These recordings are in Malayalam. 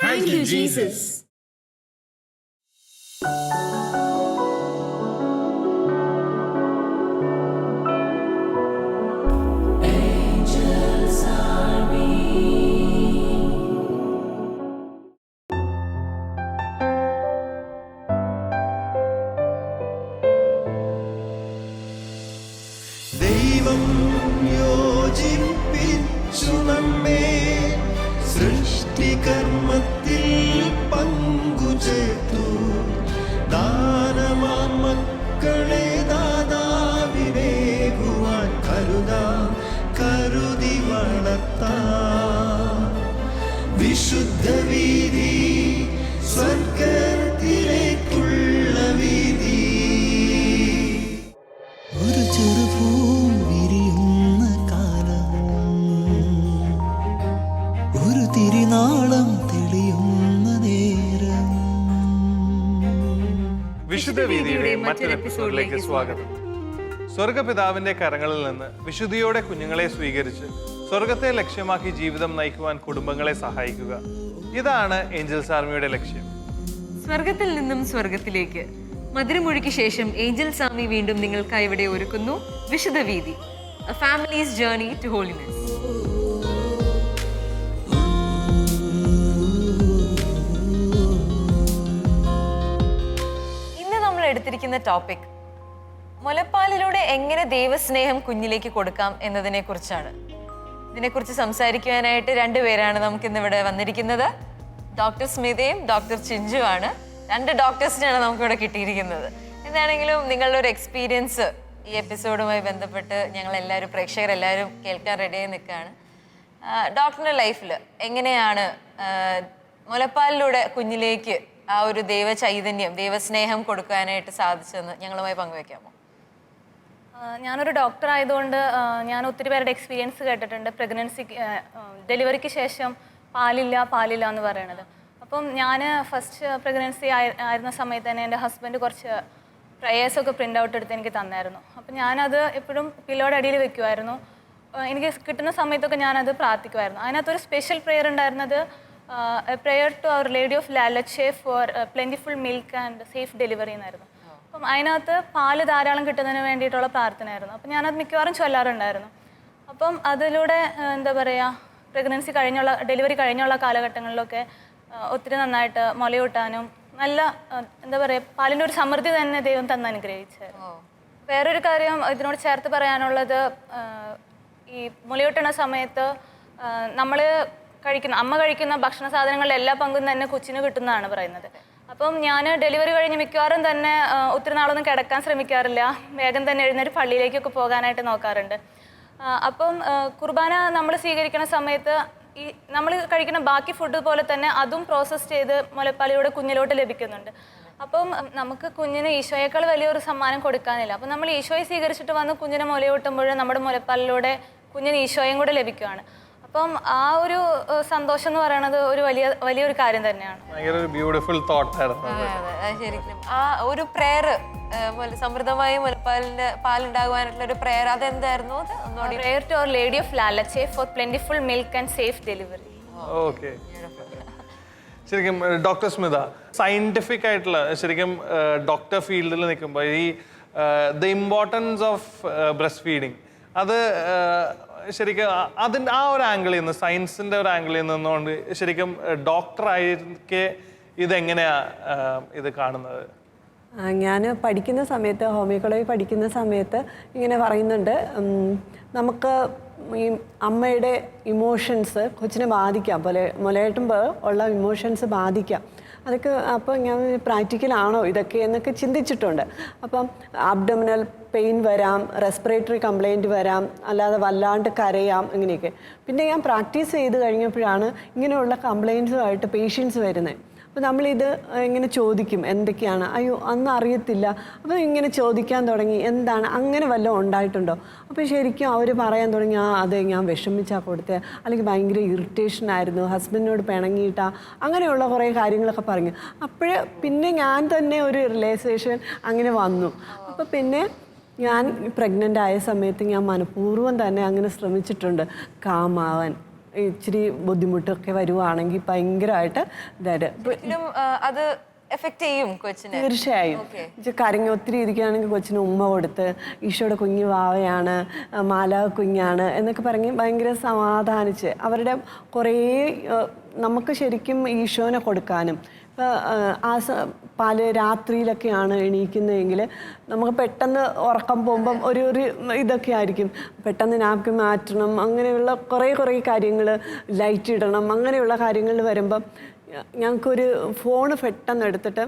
Thank you, Jesus. തിരിനാളം തെളിയുന്ന നേരം. വിശുദ്ധ വീതിയുടെ മറ്റൊരു എപ്പിസോഡിലേക്ക് സ്വാഗതം. സ്വർഗപിതാവിന്റെ കരങ്ങളിൽ നിന്ന് വിശുദ്ധിയോടെ കുഞ്ഞുങ്ങളെ സ്വീകരിച്ച് സ്വർഗത്തെ ലക്ഷ്യമാക്കി ജീവിതം നയിക്കുവാൻ കുടുംബങ്ങളെ സഹായിക്കുക. ഇതാണ് ഏഞ്ചൽസ് ആർമിയുടെ ലക്ഷ്യം. സ്വർഗത്തിൽ നിന്നും സ്വർഗത്തിലേക്ക്. മധുരമൊഴിക്ക് ശേഷം ഏഞ്ചൽ സ്വാമി വീണ്ടും നിങ്ങൾക്കായി ഇവിടെ ഒരുക്കുന്നു വിശുദ്ധ വീതി. ഫാമിലീസ് ജേർണി ടു ഹോളിനെസ് എടുത്തിരിക്കുന്ന ടോപ്പിക് മുലപ്പാലിലൂടെ എങ്ങനെ ദൈവസ്നേഹം കുഞ്ഞിലേക്ക് കൊടുക്കാം എന്നതിനെ കുറിച്ചാണ്. ഇതിനെക്കുറിച്ച് സംസാരിക്കുവാനായിട്ട് രണ്ടുപേരാണ് നമുക്ക് ഇന്ന് ഇവിടെ വന്നിരിക്കുന്നത്. ഡോക്ടർ സ്മിതയും ഡോക്ടർ ചിഞ്ചുവാണ്. രണ്ട് ഡോക്ടേഴ്സിനാണ് നമുക്കിവിടെ കിട്ടിയിരിക്കുന്നത്. എന്താണെങ്കിലും നിങ്ങളുടെ ഒരു എക്സ്പീരിയൻസ് ഈ എപ്പിസോഡുമായി ബന്ധപ്പെട്ട് ഞങ്ങൾ എല്ലാവരും പ്രേക്ഷകരെല്ലാവരും കേൾക്കാൻ റെഡിയായി നിൽക്കുകയാണ്. ഡോക്ടറിന്റെ ലൈഫിൽ എങ്ങനെയാണ് മുലപ്പാലിലൂടെ കുഞ്ഞിലേക്ക് ആ ഒരു ദൈവ ചൈതന്യം ദൈവസ്നേഹം കൊടുക്കാനായിട്ട് സാധിച്ചെന്ന് ഞങ്ങളുമായി പങ്കുവെക്കാമോ ഞാനൊരു ഡോക്ടർ ആയതുകൊണ്ട് ഞാൻ ഒത്തിരി പേരുടെ എക്സ്പീരിയൻസ് കേട്ടിട്ടുണ്ട്. പ്രഗ്നൻസി ഡെലിവറിക്ക് ശേഷം പാലില്ല പാലില്ല എന്ന് പറയണത്. അപ്പം ഞാൻ ഫസ്റ്റ് പ്രഗ്നൻസി ആയിരുന്ന സമയത്ത് തന്നെ എന്റെ ഹസ്ബൻഡ് കുറച്ച് പ്രയേഴ്സൊക്കെ പ്രിന്റ് ഔട്ട് എടുത്ത് എനിക്ക് തന്നായിരുന്നു. അപ്പം ഞാനത് എപ്പോഴും പില്ലോയുടെ അടിയിൽ വെക്കുമായിരുന്നു എനിക്ക് കിട്ടുന്ന സമയത്തൊക്കെ ഞാനത് പ്രാർത്ഥിക്കുമായിരുന്നു അതിനകത്തൊരു സ്പെഷ്യൽ പ്രെയർ ഉണ്ടായിരുന്നത് prayer to our lady of La Leche for plentiful milk and safe delivery എന്നായിരുന്നു. അപ്പം അതിനകത്ത് പാൽ ധാരാളം കിട്ടുന്നതിന് വേണ്ടിയിട്ടുള്ള പ്രാർത്ഥനയായിരുന്നു. അപ്പം ഞാനത് മിക്കവാറും ചൊല്ലാറുണ്ടായിരുന്നു. അപ്പം അതിലൂടെ എന്താ പറയുക പ്രഗ്നൻസി കഴിഞ്ഞുള്ള ഡെലിവറി കഴിഞ്ഞുള്ള കാലഘട്ടങ്ങളിലൊക്കെ ഒത്തിരി നന്നായിട്ട് മുലയൂട്ടാനും നല്ല എന്താ പറയുക പാലിന്റെ ഒരു സമൃദ്ധി തന്നെ ദൈവം തന്ന് അനുഗ്രഹിച്ചായിരുന്നു. വേറൊരു കാര്യം ഇതിനോട് ചേർത്ത് പറയാനുള്ളത് ഈ മുലയൂട്ടണ സമയത്ത് നമ്മൾ കഴിക്കുന്ന അമ്മ കഴിക്കുന്ന ഭക്ഷണ സാധനങ്ങളുടെ എല്ലാ പങ്കും തന്നെ കൊച്ചിന് കിട്ടുന്നതാണ് പറയുന്നത്. അപ്പം ഞാൻ ഡെലിവറി കഴിഞ്ഞ് മിക്കവാറും തന്നെ ഒത്തിരി നാളൊന്നും കിടക്കാൻ ശ്രമിക്കാറില്ല. വേഗം തന്നെ എഴുന്നേറ്റ് പള്ളിയിലേക്കൊക്കെ പോകാനായിട്ട് നോക്കാറുണ്ട്. അപ്പം കുർബാന നമ്മൾ സ്വീകരിക്കുന്ന സമയത്ത് ഈ നമ്മൾ കഴിക്കുന്ന ബാക്കി ഫുഡ് പോലെ തന്നെ അതും പ്രോസസ്സ് ചെയ്ത് മുലപ്പാലിയുടെ കുഞ്ഞിലോട്ട് ലഭിക്കുന്നുണ്ട്. അപ്പം നമുക്ക് കുഞ്ഞിന് ഈശോയേക്കാൾ വലിയൊരു സമ്മാനം കൊടുക്കാനില്ല. അപ്പം നമ്മൾ ഈശോയെ സ്വീകരിച്ചിട്ട് വന്ന് കുഞ്ഞിനെ മുലയൂട്ടുമ്പോൾ നമ്മുടെ മുലപ്പാലിലൂടെ കുഞ്ഞിന് ഈശോയും കൂടെ ലഭിക്കുകയാണ് അപ്പം ആ ഒരു സന്തോഷം എന്ന് പറയുന്നത് ഒരു വലിയ വലിയൊരു കാര്യം തന്നെയാണ്. ഭയങ്കര ഒരു ബ്യൂട്ടിഫുൾ തോട്ടായിരുന്നു അത് ശരിക്കും ആ ഒരു പ്രെയർ സമൃദ്ധമായി മുലപ്പാലിന്റെ പാലുണ്ടാകുവാനായിട്ടുള്ള ഒരു പ്രെയർ അതെന്തായിരുന്നു? അത് prayer to our lady of ലാലച്ചെ for plentiful milk and safe delivery okay ശരിക്കും ഡോക്ടർ സ്മിത സയന്റിഫിക് ആയിട്ടുള്ള ശരിക്കും ഡോക്ടർ ഫീൽഡിൽ നിൽക്കുമ്പോൾ ഈ the importance of breast feeding അത് ശരിക്കും അതിന്റെ ആ ഒരു ആംഗിളിൽ നിന്ന് സയൻസിന്റെ ഒരു ആംഗിളിൽ നിന്നുകൊണ്ട് ശരിക്കും ഡോക്ടറായിരിക്കെ ഇതെങ്ങനെയാ ഇത് കാണുന്നത്? ഞാൻ പഠിക്കുന്ന സമയത്ത് ഹോമിയോളജി പഠിക്കുന്ന സമയത്ത് ഇങ്ങനെ പറയുന്നുണ്ട് നമുക്ക് ഈ അമ്മയുടെ ഇമോഷൻസ് കൊച്ചിനെ ബാധിക്കാം പോലെ മുലയേട്ടുമ്പോൾ ഉള്ള ഇമോഷൻസ് ബാധിക്കാം. അതൊക്കെ അപ്പോൾ ഞാൻ പ്രാക്ടിക്കൽ ആണോ ഇതൊക്കെ എന്നൊക്കെ ചിന്തിച്ചിട്ടുണ്ട്. അപ്പം അബ്ഡമിനൽ പെയിൻ വരാം റെസ്പിറേറ്ററി കംപ്ലൈന്റ് വരാം അല്ലാതെ വല്ലാണ്ട് കരയാം ഇങ്ങനെയൊക്കെ. പിന്നെ ഞാൻ പ്രാക്ടീസ് ചെയ്ത് കഴിഞ്ഞപ്പോഴാണ് ഇങ്ങനെയുള്ള കംപ്ലയിൻസുമായിട്ട് പേഷ്യൻസ് വരുന്നത് അപ്പോൾ നമ്മളിത് ഇങ്ങനെ ചോദിക്കും എന്തൊക്കെയാണ്? അയ്യോ അന്ന് അറിയത്തില്ല. അപ്പോൾ ഇങ്ങനെ ചോദിക്കാൻ തുടങ്ങി എന്താണ്? അങ്ങനെ വല്ലതും ഉണ്ടായിട്ടുണ്ടോ? അപ്പോൾ ശരിക്കും അവർ പറയാൻ തുടങ്ങി ആ അതെ ഞാൻ വിഷമിച്ചാൽ കൊടുത്തത് അല്ലെങ്കിൽ ഭയങ്കര ഇറിറ്റേഷൻ ആയിരുന്നു. ഹസ്ബൻഡിനോട് പിണങ്ങിയിട്ടാ. അങ്ങനെയുള്ള കുറേ കാര്യങ്ങളൊക്കെ പറഞ്ഞു. അപ്പോൾ പിന്നെ ഞാൻ തന്നെ ഒരു റിലേസേഷൻ അങ്ങനെ വന്നു. അപ്പോൾ പിന്നെ ഞാൻ പ്രഗ്നന്റ് ആയ സമയത്ത് ഞാൻ മനഃപൂർവം തന്നെ അങ്ങനെ ശ്രമിച്ചിട്ടുണ്ട്. കാമാവാൻ. ഇച്ചിരി ബുദ്ധിമുട്ടൊക്കെ വരുവാണെങ്കിൽ ഭയങ്കരമായിട്ട് ഇതായിട്ട്. അത് ചെയ്യും കൊച്ചിനെ. തീർച്ചയായും. കരങ്ങി ഒത്തിരി ഇരിക്കുകയാണെങ്കിൽ കൊച്ചിന് ഉമ്മ കൊടുത്ത് ഈശോയുടെ കുഞ്ഞു വാവയാണ് മാല കുഞ്ഞാണ് എന്നൊക്കെ പറഞ്ഞ് ഭയങ്കര സമാധാനിച്ച് അവരുടെ കുറേ നമുക്ക് ശരിക്കും ഈശോനെ കൊടുക്കാനും ആ പാൽ രാത്രിയിലൊക്കെയാണ് എണീക്കുന്നതെങ്കിൽ നമുക്ക് പെട്ടെന്ന് ഉറക്കം പോകുമ്പം ഒരു ഒരു ഇതൊക്കെ ആയിരിക്കും. പെട്ടെന്ന് നാപ്കിൻ മാറ്റണം അങ്ങനെയുള്ള കുറേ കുറേ കാര്യങ്ങൾ ലൈറ്റ് ഇടണം അങ്ങനെയുള്ള കാര്യങ്ങൾ വരുമ്പം ഞങ്ങൾക്കൊരു ഫോണ് പെട്ടെന്ന് എടുത്തിട്ട്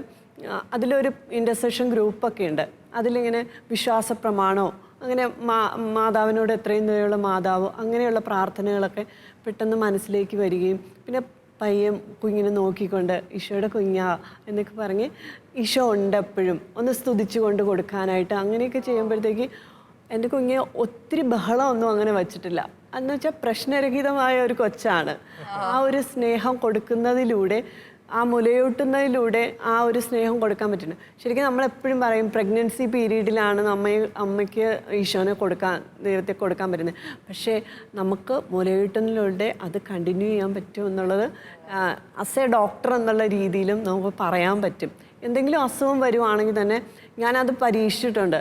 അതിലൊരു ഇന്റർസെഷൻ ഗ്രൂപ്പൊക്കെ ഉണ്ട്. അതിലിങ്ങനെ വിശ്വാസ പ്രമാണോ അങ്ങനെ മാ മാതാവിനോട് എത്രയും ദയുള്ള മാതാവ് അങ്ങനെയുള്ള പ്രാർത്ഥനകളൊക്കെ പെട്ടെന്ന് മനസ്സിലേക്ക് വരികയും പിന്നെ പയ്യൻ കുഞ്ഞിനെ നോക്കിക്കൊണ്ട് ഈശോയുടെ കുഞ്ഞാ എന്നൊക്കെ പറഞ്ഞ് ഈശോ ഉണ്ട് എപ്പോഴും ഒന്ന് സ്തുതിച്ചു കൊണ്ട് കൊടുക്കാനായിട്ട് അങ്ങനെയൊക്കെ ചെയ്യുമ്പോഴത്തേക്ക് എന്റെ കുഞ്ഞെ ഒത്തിരി ബഹളമൊന്നും അങ്ങനെ വച്ചിട്ടില്ല. എന്ന് വെച്ചാൽ പ്രശ്നരഹിതമായ ഒരു കൊച്ചാണ്. ആ ഒരു സ്നേഹം കൊടുക്കുന്നതിലൂടെ ആ മുലയൂട്ടുന്നതിലൂടെ ആ ഒരു സ്നേഹം കൊടുക്കാൻ പറ്റുന്നത് ശരിക്കും നമ്മൾ എപ്പോഴും പറയും പ്രഗ്നൻസി പീരീഡിലാണ് അമ്മയെ അമ്മയ്ക്ക് ഈശോനെ കൊടുക്കാൻ ദൈവത്തെ കൊടുക്കാൻ പറ്റുന്നത്. പക്ഷേ നമുക്ക് മുലയൂട്ടുന്നതിലൂടെ അത് കണ്ടിന്യൂ ചെയ്യാൻ പറ്റും എന്നുള്ളത് അസ് എ ഡോക്ടർ എന്നുള്ള രീതിയിലും നമുക്ക് പറയാൻ പറ്റും. എന്തെങ്കിലും അസുഖം വരുവാണെങ്കിൽ തന്നെ ഞാനത് പരീക്ഷിച്ചിട്ടുണ്ട്.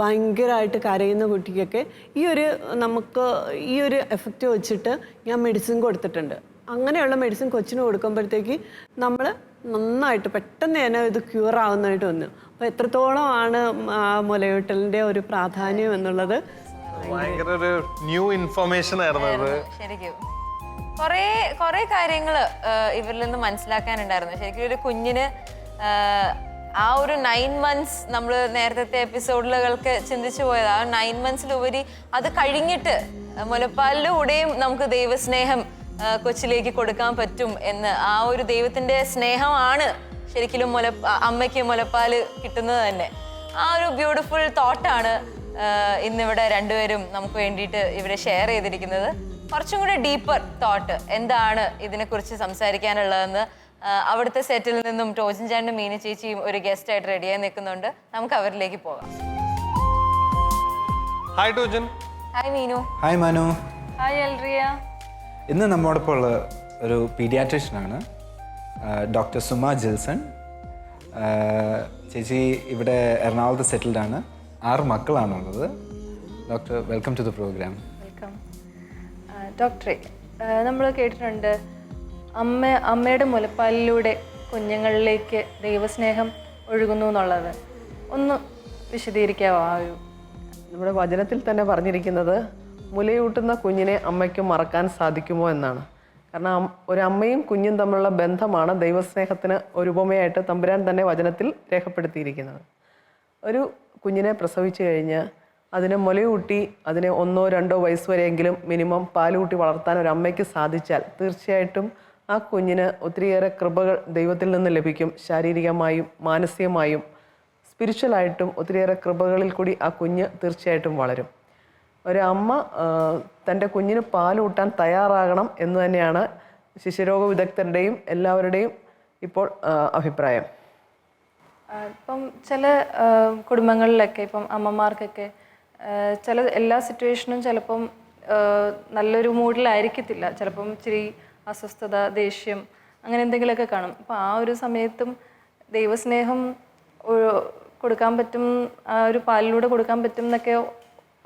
ഭയങ്കരമായിട്ട് കരയുന്ന കുട്ടിക്കൊക്കെ ഈ ഒരു നമുക്ക് ഈ ഒരു എഫക്റ്റ് വെച്ചിട്ട് ഞാൻ മെഡിസിൻ കൊടുത്തിട്ടുണ്ട്. അങ്ങനെയുള്ള മെഡിസിൻ കൊച്ചിന് കൊടുക്കുമ്പോഴത്തേക്ക് നമ്മൾ നന്നായിട്ട് പെട്ടെന്ന് തന്നെ ഇത് ക്യൂർ ആവുന്നതായിട്ട് വന്നു. അപ്പോൾ എത്രത്തോളമാണ് ആ മുലയൂട്ടലിന്റെ ഒരു പ്രാധാന്യം എന്നുള്ളത് ഭയങ്കര ഒരു ന്യൂ ഇൻഫർമേഷൻ ആയിരുന്നു അത്. ശരിക്കും. കുറേ കുറേ കാര്യങ്ങൾ ഇവരിൽ നിന്ന് മനസ്സിലാക്കാനുണ്ടായിരുന്നു. ശരിക്കും ഒരു കുഞ്ഞിന് ആ, ഒരു നയൻ മന്ത്സ് നമ്മൾ നേരത്തെ എപ്പിസോഡുകൾക്ക് ചിന്തിച്ചു പോയത്. ആ നയൻ മന്ത്സിലുപരി അത് കഴിഞ്ഞിട്ട് മുലപ്പാലിലൂടെയും നമുക്ക് ദൈവസ്നേഹം കൊച്ചിലേക്ക് കൊടുക്കാൻ പറ്റും എന്ന്. ആ ഒരു ദൈവത്തിന്റെ സ്നേഹമാണ് ശരിക്കും മുല അമ്മയ്ക്ക് മുലപ്പാൽ കിട്ടുന്നത് തന്നെ. ആ ഒരു ബ്യൂട്ടിഫുൾ തോട്ടാണ് ഇന്നിവിടെ രണ്ടുപേരും നമുക്ക് വേണ്ടിയിട്ട് ഇവിടെ ഷെയർ ചെയ്തിരിക്കുന്നത്. കുറച്ചും കൂടെ ഡീപ്പർ തോട്ട് എന്താണ് ഇതിനെക്കുറിച്ച് സംസാരിക്കാനുള്ളതെന്ന്. അവിടുത്തെ സെറ്റിൽ നിന്നും ടോജൻ ചാണ്ടും മീന ചേച്ചിയും ഒരു ഗസ്റ്റ് ആയിട്ട് റെഡിയായി നിൽക്കുന്നുണ്ട്. നമുക്ക് അവരിലേക്ക് പോകാം. Hi Tojan. Hi Meenu. Hi Manu. Hi Elria. ഇന്ന് നമ്മോടൊപ്പം ഉള്ള ഒരു പീഡിയാട്രീഷ്യനാണ് ഡോക്ടർ സുമ ജിൽസൺ. ചേച്ചി ഇവിടെ എറണാകുളത്ത് സെറ്റിൽഡ് ആണ്. ആറ് മക്കളാണുള്ളത്. Doctor welcome to the program. Welcome. ഡോക്ടറെ നമ്മൾ കേട്ടിട്ടുണ്ട് അമ്മ അമ്മയുടെ മുലപ്പാലിലൂടെ കുഞ്ഞുങ്ങളിലേക്ക് ദൈവസ്നേഹം ഒഴുകുന്നു എന്നുള്ളത്. ഒന്ന് വിശദീകരിക്കാവോ ആ ഒരു നമ്മുടെ വചനത്തിൽ തന്നെ പറഞ്ഞിരിക്കുന്നത് മുലയൂട്ടുന്ന കുഞ്ഞിനെ അമ്മയ്ക്ക് മറക്കാൻ സാധിക്കുമോ എന്നാണ്. കാരണം ഒരു അമ്മയും കുഞ്ഞും തമ്മിലുള്ള ബന്ധമാണ് ദൈവസ്നേഹത്തിന് ഒരു ഉപമയായിട്ട് തമ്പുരാൻ തന്നെ വചനത്തിൽ രേഖപ്പെടുത്തിയിരിക്കുന്നത്. ഒരു കുഞ്ഞിനെ പ്രസവിച്ചു കഴിഞ്ഞ് അതിനെ മുലയൂട്ടി അതിനെ ഒന്നോ രണ്ടോ വയസ്സ് വരെയെങ്കിലും മിനിമം പാലൂട്ടി വളർത്താൻ ഒരു അമ്മയ്ക്ക് സാധിച്ചാൽ തീർച്ചയായിട്ടും ആ കുഞ്ഞിന് ഒത്തിരിയേറെ കൃപകൾ ദൈവത്തിൽ നിന്ന് ലഭിക്കും. ശാരീരികമായും മാനസികമായും സ്പിരിച്വലായിട്ടും ഒത്തിരിയേറെ കൃപകളിൽ കൂടി ആ കുഞ്ഞ് തീർച്ചയായിട്ടും വളരും. ഒരമ്മ തന്റെ കുഞ്ഞിന് പാലൂട്ടാൻ തയ്യാറാകണം എന്ന് തന്നെയാണ് ശിശുരോഗ വിദഗ്ധരുടെയും എല്ലാവരുടെയും ഇപ്പോൾ അഭിപ്രായം. ഇപ്പം ചില കുടുംബങ്ങളിലൊക്കെ ഇപ്പം അമ്മമാർക്കൊക്കെ ചില എല്ലാ സിറ്റുവേഷനും ചിലപ്പം നല്ലൊരു മൂഡിലായിരിക്കത്തില്ല. ചിലപ്പം ഇച്ചിരി അസ്വസ്ഥത ദേഷ്യം അങ്ങനെ എന്തെങ്കിലുമൊക്കെ കാണും. അപ്പം ആ ഒരു സമയത്തും ദൈവസ്നേഹം കൊടുക്കാൻ പറ്റും ആ ഒരു പാലിലൂടെ കൊടുക്കാൻ പറ്റും എന്നൊക്കെ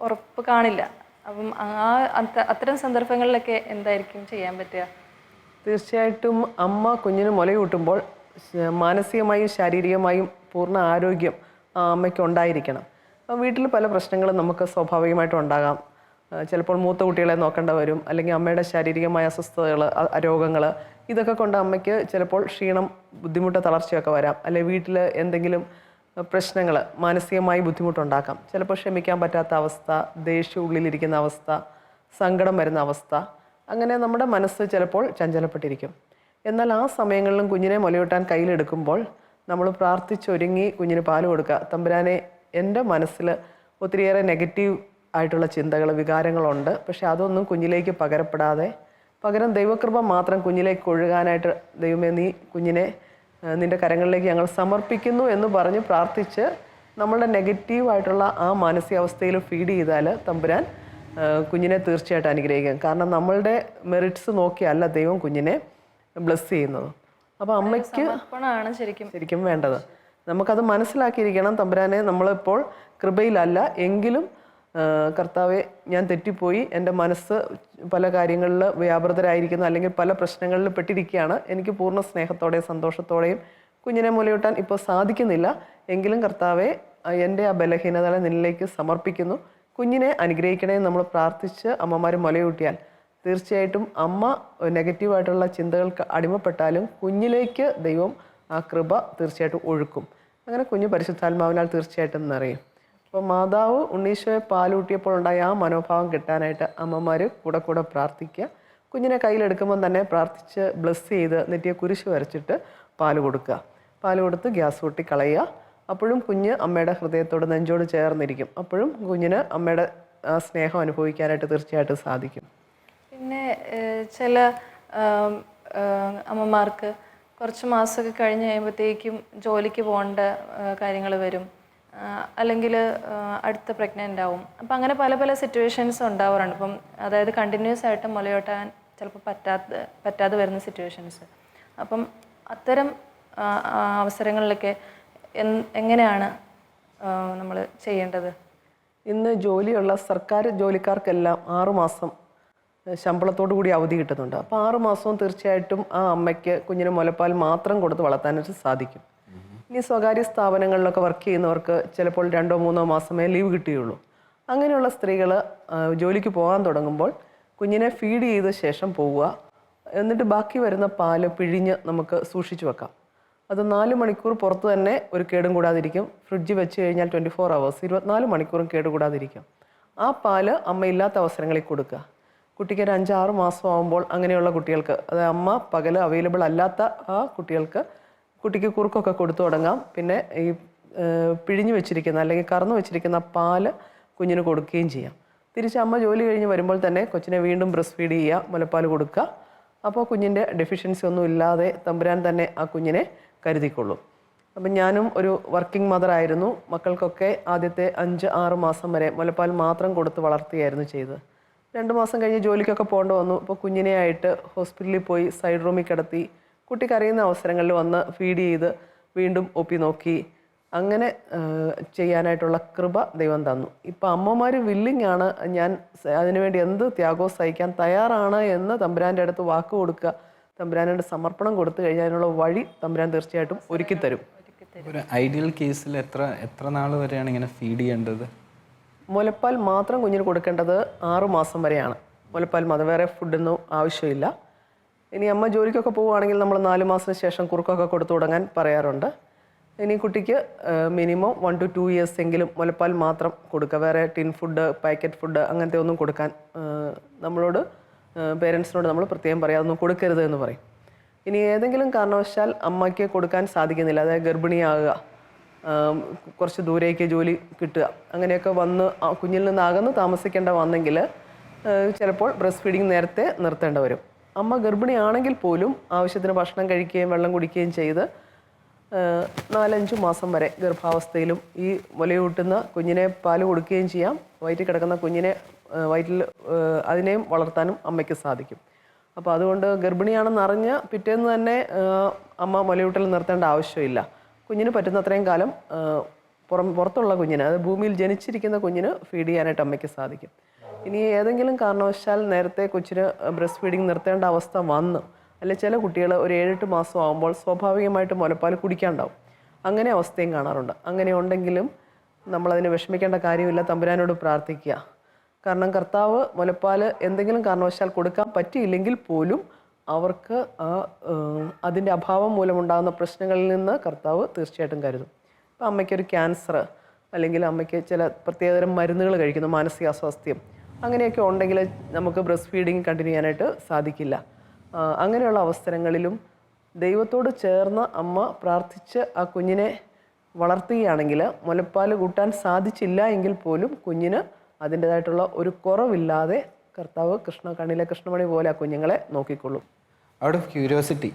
ഉറപ്പ് കാണില്ല. അപ്പം ആ അത്ത- അത്തരം സന്ദർഭങ്ങളിലൊക്കെ എന്തായിരിക്കും ചെയ്യാൻ പറ്റുക? തീർച്ചയായിട്ടും അമ്മ കുഞ്ഞിന് മുലയൂട്ടുമ്പോൾ മാനസികമായും ശാരീരികമായും പൂർണ ആരോഗ്യം അമ്മയ്ക്ക് ഉണ്ടായിരിക്കണം. വീട്ടിൽ പല പ്രശ്നങ്ങളും നമുക്ക് സ്വാഭാവികമായിട്ടും ഉണ്ടാകാം. ചിലപ്പോൾ മൂത്ത കുട്ടികളെ നോക്കേണ്ട വരും അല്ലെങ്കിൽ അമ്മയുടെ ശാരീരികമായ അസ്വസ്ഥതകൾ രോഗങ്ങൾ ഇതൊക്കെ കൊണ്ട് അമ്മയ്ക്ക് ചിലപ്പോൾ ക്ഷീണം ബുദ്ധിമുട്ട് തളർച്ചയൊക്കെ വരാം. അല്ലെങ്കിൽ വീട്ടിൽ എന്തെങ്കിലും പ്രശ്നങ്ങൾ മാനസികമായി ബുദ്ധിമുട്ടുണ്ടാക്കാം. ചിലപ്പോൾ ക്ഷമിക്കാൻ പറ്റാത്ത അവസ്ഥ ദേഷ്യം ഉള്ളിലിരിക്കുന്ന അവസ്ഥ സങ്കടം വരുന്ന അവസ്ഥ. അങ്ങനെ നമ്മുടെ മനസ്സ് ചിലപ്പോൾ ചഞ്ചലപ്പെട്ടിരിക്കും. എന്നാൽ ആ സമയങ്ങളിലും കുഞ്ഞിനെ മുലയൂട്ടാൻ കയ്യിലെടുക്കുമ്പോൾ നമ്മൾ പ്രാർത്ഥിച്ചൊരുങ്ങി കുഞ്ഞിന് പാൽ കൊടുക്കുക. തമ്പുരാനെ എന്റെ മനസ്സിൽ ഒത്തിരിയേറെ നെഗറ്റീവ് ആയിട്ടുള്ള ചിന്തകൾ വികാരങ്ങളുണ്ട്. പക്ഷേ അതൊന്നും കുഞ്ഞിലേക്ക് പകരപ്പെടാതെ പകരം ദൈവകൃപ മാത്രം കുഞ്ഞിലേക്ക് ഒഴുകാനായിട്ട് ദൈവമേ നീ കുഞ്ഞിനെ ആ, നിന്റെ കരങ്ങളിലേക്ക് ഞങ്ങൾ സമർപ്പിക്കുന്നു എന്ന് പറഞ്ഞ് പ്രാർത്ഥിച്ച് നമ്മളുടെ നെഗറ്റീവായിട്ടുള്ള ആ മാനസികാവസ്ഥയിൽ ഫീഡ് ചെയ്താൽ തമ്പുരാൻ കുഞ്ഞിനെ തീർച്ചയായിട്ടും അനുഗ്രഹിക്കും. കാരണം നമ്മളുടെ മെറിറ്റ്സ് നോക്കിയല്ല ദൈവം കുഞ്ഞിനെ ബ്ലെസ് ചെയ്യുന്നത്. അപ്പോൾ അമ്മയ്ക്ക് ശരിക്കും. ശരിക്കും വേണ്ടത്. നമുക്കത് മനസ്സിലാക്കിയിരിക്കണം തമ്പുരാനെ നമ്മളിപ്പോൾ കൃപയിലല്ല എങ്കിലും കർത്താവെ ഞാൻ തെറ്റിപ്പോയി. എന്റെ മനസ്സ് പല കാര്യങ്ങളിൽ വ്യാപൃതരായിരിക്കുന്നു. അല്ലെങ്കിൽ പല പ്രശ്നങ്ങളിൽ പെട്ടിരിക്കുകയാണ്. എനിക്ക് പൂർണ സ്നേഹത്തോടെയും സന്തോഷത്തോടെയും കുഞ്ഞിനെ മുലയൂട്ടാൻ ഇപ്പോൾ സാധിക്കുന്നില്ല. എങ്കിലും കർത്താവെ എന്റെ ആ ബലഹീനതകളെ നിന്നിലേക്ക് സമർപ്പിക്കുന്നു. കുഞ്ഞിനെ അനുഗ്രഹിക്കണേ നമ്മൾ പ്രാർത്ഥിച്ച് അമ്മമാർ മുലയൂട്ടിയാൽ. തീർച്ചയായിട്ടും അമ്മ നെഗറ്റീവായിട്ടുള്ള ചിന്തകൾക്ക് അടിമപ്പെട്ടാലും കുഞ്ഞിലേക്ക് ദൈവം ആ കൃപ തീർച്ചയായിട്ടും ഒഴുക്കും. അങ്ങനെ കുഞ്ഞ് പരിശുദ്ധാത്മാവിനാൽ തീർച്ചയായിട്ടും നിറയും. അപ്പോൾ മാതാവ് ഉണ്ണീശോയെ പാലൂട്ടിയപ്പോൾ ഉണ്ടായ ആ മനോഭാവം കിട്ടാനായിട്ട് അമ്മമാർ കൂടെ കൂടെ പ്രാർത്ഥിക്കുക. കുഞ്ഞിനെ കയ്യിലെടുക്കുമ്പോൾ തന്നെ പ്രാർത്ഥിച്ച് ബ്ലെസ് ചെയ്ത് നെറ്റിയ കുരിശ് വരച്ചിട്ട് പാൽ കൊടുക്കുക. പാൽ കൊടുത്ത് ഗ്യാസ് കൂട്ടി കളയുക അപ്പോഴും കുഞ്ഞ് അമ്മയുടെ ഹൃദയത്തോട് നെഞ്ചോട് ചേർന്നിരിക്കും. അപ്പോഴും കുഞ്ഞിന് അമ്മയുടെ സ്നേഹം അനുഭവിക്കാനായിട്ട് തീർച്ചയായിട്ടും സാധിക്കും. പിന്നെ ചില അമ്മമാർക്ക് കുറച്ച് മാസമൊക്കെ കഴിഞ്ഞ് കഴിയുമ്പോഴത്തേക്കും ജോലിക്ക് പോകേണ്ട കാര്യങ്ങൾ വരും. അല്ലെങ്കിൽ അടുത്ത പ്രഗ്നന്റ് ആവും. അപ്പം അങ്ങനെ പല പല സിറ്റുവേഷൻസ് ഉണ്ടാവാറുണ്ട്. ഇപ്പം അതായത് കണ്ടിന്യൂസ് ആയിട്ട് മുലയോട്ടാൻ ചിലപ്പോൾ പറ്റാത്ത പറ്റാതെ വരുന്ന സിറ്റുവേഷൻസ് അപ്പം അത്തരം അവസരങ്ങളിലൊക്കെ എങ്ങനെയാണ് നമ്മൾ ചെയ്യേണ്ടത്? ഇന്ന് ജോലിയുള്ള സർക്കാർ ജോലിക്കാർക്കെല്ലാം ആറുമാസം ശമ്പളത്തോടു കൂടി അവധി കിട്ടുന്നുണ്ട്. അപ്പോൾ ആറുമാസവും തീർച്ചയായിട്ടും ആ അമ്മയ്ക്ക് കുഞ്ഞിന് മുലപ്പാൽ മാത്രം കൊടുത്ത് വളർത്താനായിട്ട് സാധിക്കും. ഇനി സ്വകാര്യ സ്ഥാപനങ്ങളിലൊക്കെ വർക്ക് ചെയ്യുന്നവർക്ക് ചിലപ്പോൾ രണ്ടോ മൂന്നോ മാസമേ ലീവ് കിട്ടുകയുള്ളൂ അങ്ങനെയുള്ള സ്ത്രീകൾ ജോലിക്ക് പോകാൻ തുടങ്ങുമ്പോൾ കുഞ്ഞിനെ ഫീഡ് ചെയ്ത ശേഷം പോവുക. എന്നിട്ട് ബാക്കി വരുന്ന പാൽ പിഴിഞ്ഞ് നമുക്ക് സൂക്ഷിച്ചു വെക്കാം. അത് നാല് മണിക്കൂർ പുറത്ത് തന്നെ ഒരു കേടും കൂടാതിരിക്കും. ഫ്രിഡ്ജ് വെച്ച് കഴിഞ്ഞാൽ ട്വന്റി ഫോർ അവേഴ്സ് ഇരുപത്തിനാല് മണിക്കൂറും കേടുകൂടാതിരിക്കും ആ പാൽ അമ്മയില്ലാത്ത അവസരങ്ങളിൽ കൊടുക്കുക. കുട്ടിക്ക് ഒരു അഞ്ചാറ് മാസം ആകുമ്പോൾ അങ്ങനെയുള്ള കുട്ടികൾക്ക് അതായത് അമ്മ പകൽ അവൈലബിൾ അല്ലാത്ത ആ കുട്ടികൾക്ക് കുട്ടിക്ക് കുറുക്കൊക്കെ കൊടുത്തു തുടങ്ങാം. പിന്നെ ഈ പിഴിഞ്ഞു വെച്ചിരിക്കുന്ന അല്ലെങ്കിൽ കറന്നു വെച്ചിരിക്കുന്ന പാൽ കുഞ്ഞിന് കൊടുക്കുകയും ചെയ്യാം. തിരിച്ച് അമ്മ ജോലി കഴിഞ്ഞ് വരുമ്പോൾ തന്നെ കൊച്ചിനെ വീണ്ടും ബ്രസ്റ്റ് ഫീഡ് ചെയ്യുക മുലപ്പാൽ കൊടുക്കുക. അപ്പോൾ കുഞ്ഞിന്റെ ഡെഫിഷ്യൻസി ഒന്നും ഇല്ലാതെ തമ്പുരാൻ തന്നെ ആ കുഞ്ഞിനെ കരുതിക്കൊള്ളും. അപ്പം ഞാനും ഒരു വർക്കിംഗ് മദർ ആയിരുന്നു. മക്കൾക്കൊക്കെ ആദ്യത്തെ അഞ്ച് ആറ് മാസം വരെ മുലപ്പാൽ മാത്രം കൊടുത്ത് വളർത്തുകയായിരുന്നു ചെയ്തത്. രണ്ട് മാസം കഴിഞ്ഞ് ജോലിക്കൊക്കെ പോകേണ്ടി വന്നു. ഇപ്പോൾ കുഞ്ഞിനെ ആയിട്ട് ഹോസ്പിറ്റലിൽ പോയി സൈഡ് റൂമിൽ കിടത്തി കുട്ടി കരയുന്ന അവസരങ്ങളിൽ വന്ന് ഫീഡ് ചെയ്ത് വീണ്ടും ഒപ്പി നോക്കി. അങ്ങനെ ചെയ്യാനായിട്ടുള്ള കൃപ ദൈവം തന്നു. ഇപ്പം അമ്മമാർ വില്ലിങ് ആണ് ഞാൻ അതിനുവേണ്ടി എന്ത് ത്യാഗവും സഹിക്കാൻ തയ്യാറാണ് എന്ന് തമ്പുരാന്റെ അടുത്ത് വാക്ക് കൊടുക്കുക. തമ്പുരാനോട് സമർപ്പണം കൊടുത്തു കഴിഞ്ഞാൽ അതിനുള്ള വഴി തമ്പുരാൻ തീർച്ചയായിട്ടും ഒരുക്കി തരും. ഒരു ഐഡിയൽ കേസിൽ എത്ര എത്ര നാൾ വരെയാണ് ഇങ്ങനെ ഫീഡ് ചെയ്യേണ്ടത്? മുലപ്പാൽ മാത്രം കുഞ്ഞിന് കൊടുക്കേണ്ടത് ആറു മാസം വരെയാണ്. മുലപ്പാൽ മാത്രം വേറെ ഫുഡൊന്നും ആവശ്യമില്ല. ഇനി അമ്മ ജോലിക്കൊക്കെ പോവുകയാണെങ്കിൽ നമ്മൾ നാല് മാസത്തിന് ശേഷം കുറുക്കൊക്കെ കൊടുത്തു തുടങ്ങാൻ പറയാറുണ്ട്. ഇനി കുട്ടിക്ക് minimum one two two years എങ്കിലും മുലപ്പാൽ മാത്രം കൊടുക്കുക. വേറെ ടിൻ ഫുഡ് പാക്കറ്റ് ഫുഡ് അങ്ങനത്തെ ഒന്നും കൊടുക്കാൻ നമ്മളോട് പേരൻസിനോട് നമ്മൾ പ്രത്യേകം പറയാം. അതൊന്നും കൊടുക്കരുത് എന്ന് പറയും. ഇനി ഏതെങ്കിലും കാരണവശാൽ അമ്മയ്ക്ക് കൊടുക്കാൻ സാധിക്കുന്നില്ല. അതായത് ഗർഭിണിയാകുക കുറച്ച് ദൂരേക്ക് ജോലി കിട്ടുക അങ്ങനെയൊക്കെ വന്ന് കുഞ്ഞിൽ നിന്ന് അകന്ന് താമസിക്കേണ്ട വന്നെങ്കിൽ ചിലപ്പോൾ ബ്രസ്റ്റ് ഫീഡിങ് നേരത്തെ നിർത്തേണ്ടി വരും. അമ്മ ഗർഭിണിയാണെങ്കിൽ പോലും ആവശ്യത്തിന് ഭക്ഷണം കഴിക്കുകയും വെള്ളം കുടിക്കുകയും ചെയ്ത് നാലഞ്ച് മാസം വരെ ഗർഭാവസ്ഥയിലും ഈ മുലയൂട്ടുന്ന കുഞ്ഞിനെ പാൽ കൊടുക്കുകയും ചെയ്യാം. വയറ്റിൽ കിടക്കുന്ന കുഞ്ഞിനെ വയറ്റിൽ അതിനെയും വളർത്താനും അമ്മയ്ക്ക് സാധിക്കും. അപ്പോൾ അതുകൊണ്ട് ഗർഭിണിയാണെന്ന് അറിഞ്ഞ് പിറ്റേന്ന് തന്നെ അമ്മ മുലയൂട്ടൽ നിർത്തേണ്ട ആവശ്യമില്ല. കുഞ്ഞിന് പറ്റുന്നത്രയും കാലം പുറം പുറത്തുള്ള കുഞ്ഞിന് അത് ഭൂമിയിൽ ജനിച്ചിരിക്കുന്ന കുഞ്ഞിന് ഫീഡ് ചെയ്യാനായിട്ട് അമ്മയ്ക്ക് സാധിക്കും. ഇനി ഏതെങ്കിലും കാരണവശാൽ നേരത്തെ കൊച്ചിന് ബ്രസ്റ്റ് ഫീഡിങ് നിർത്തേണ്ട അവസ്ഥ വന്നു. അല്ലെ ചില കുട്ടികൾ ഒരു ഏഴെട്ട് മാസം ആകുമ്പോൾ സ്വാഭാവികമായിട്ട് മുലപ്പാൽ കുടിക്കാണ്ടാവും. അങ്ങനെ അവസ്ഥയും കാണാറുണ്ട്. അങ്ങനെ ഉണ്ടെങ്കിലും നമ്മളതിന് വിഷമിക്കേണ്ട കാര്യമില്ല. തമ്പുരാനോട് പ്രാർത്ഥിക്കുക. കാരണം കർത്താവ് മുലപ്പാൽ എന്തെങ്കിലും കാരണവശാൽ കൊടുക്കാൻ പറ്റിയില്ലെങ്കിൽ പോലും അവർക്ക് ആ അതിന്റെ അഭാവം മൂലമുണ്ടാകുന്ന പ്രശ്നങ്ങളിൽ നിന്ന് കർത്താവ് തീർച്ചയായിട്ടും കരുതും. ഇപ്പം അമ്മയ്ക്കൊരു ക്യാൻസർ അല്ലെങ്കിൽ അമ്മയ്ക്ക് ചില പ്രത്യേകതരം മരുന്നുകൾ കഴിക്കുന്നു മാനസിക അസ്വാസ്ഥ്യം അങ്ങനെയൊക്കെ ഉണ്ടെങ്കിൽ നമുക്ക് ബ്രസ്റ്റ് ഫീഡിങ് കണ്ടിന്യൂ ചെയ്യാനായിട്ട് സാധിക്കില്ല. അങ്ങനെയുള്ള അവസരങ്ങളിലും ദൈവത്തോട് ചേർന്ന് അമ്മ പ്രാർത്ഥിച്ച് ആ കുഞ്ഞിനെ വളർത്തുകയാണെങ്കിൽ മുലപ്പാൽ കൂട്ടാൻ സാധിച്ചില്ല എങ്കിൽ പോലും കുഞ്ഞിന് അതിന്റെതായിട്ടുള്ള ഒരു കുറവില്ലാതെ കർത്താവ് കൃഷ്ണ കണ്ണിലെ കൃഷ്ണമണി പോലെ ആ കുഞ്ഞുങ്ങളെ നോക്കിക്കൊള്ളും. ഔട്ട് ഓഫ് ക്യൂരിയോസിറ്റി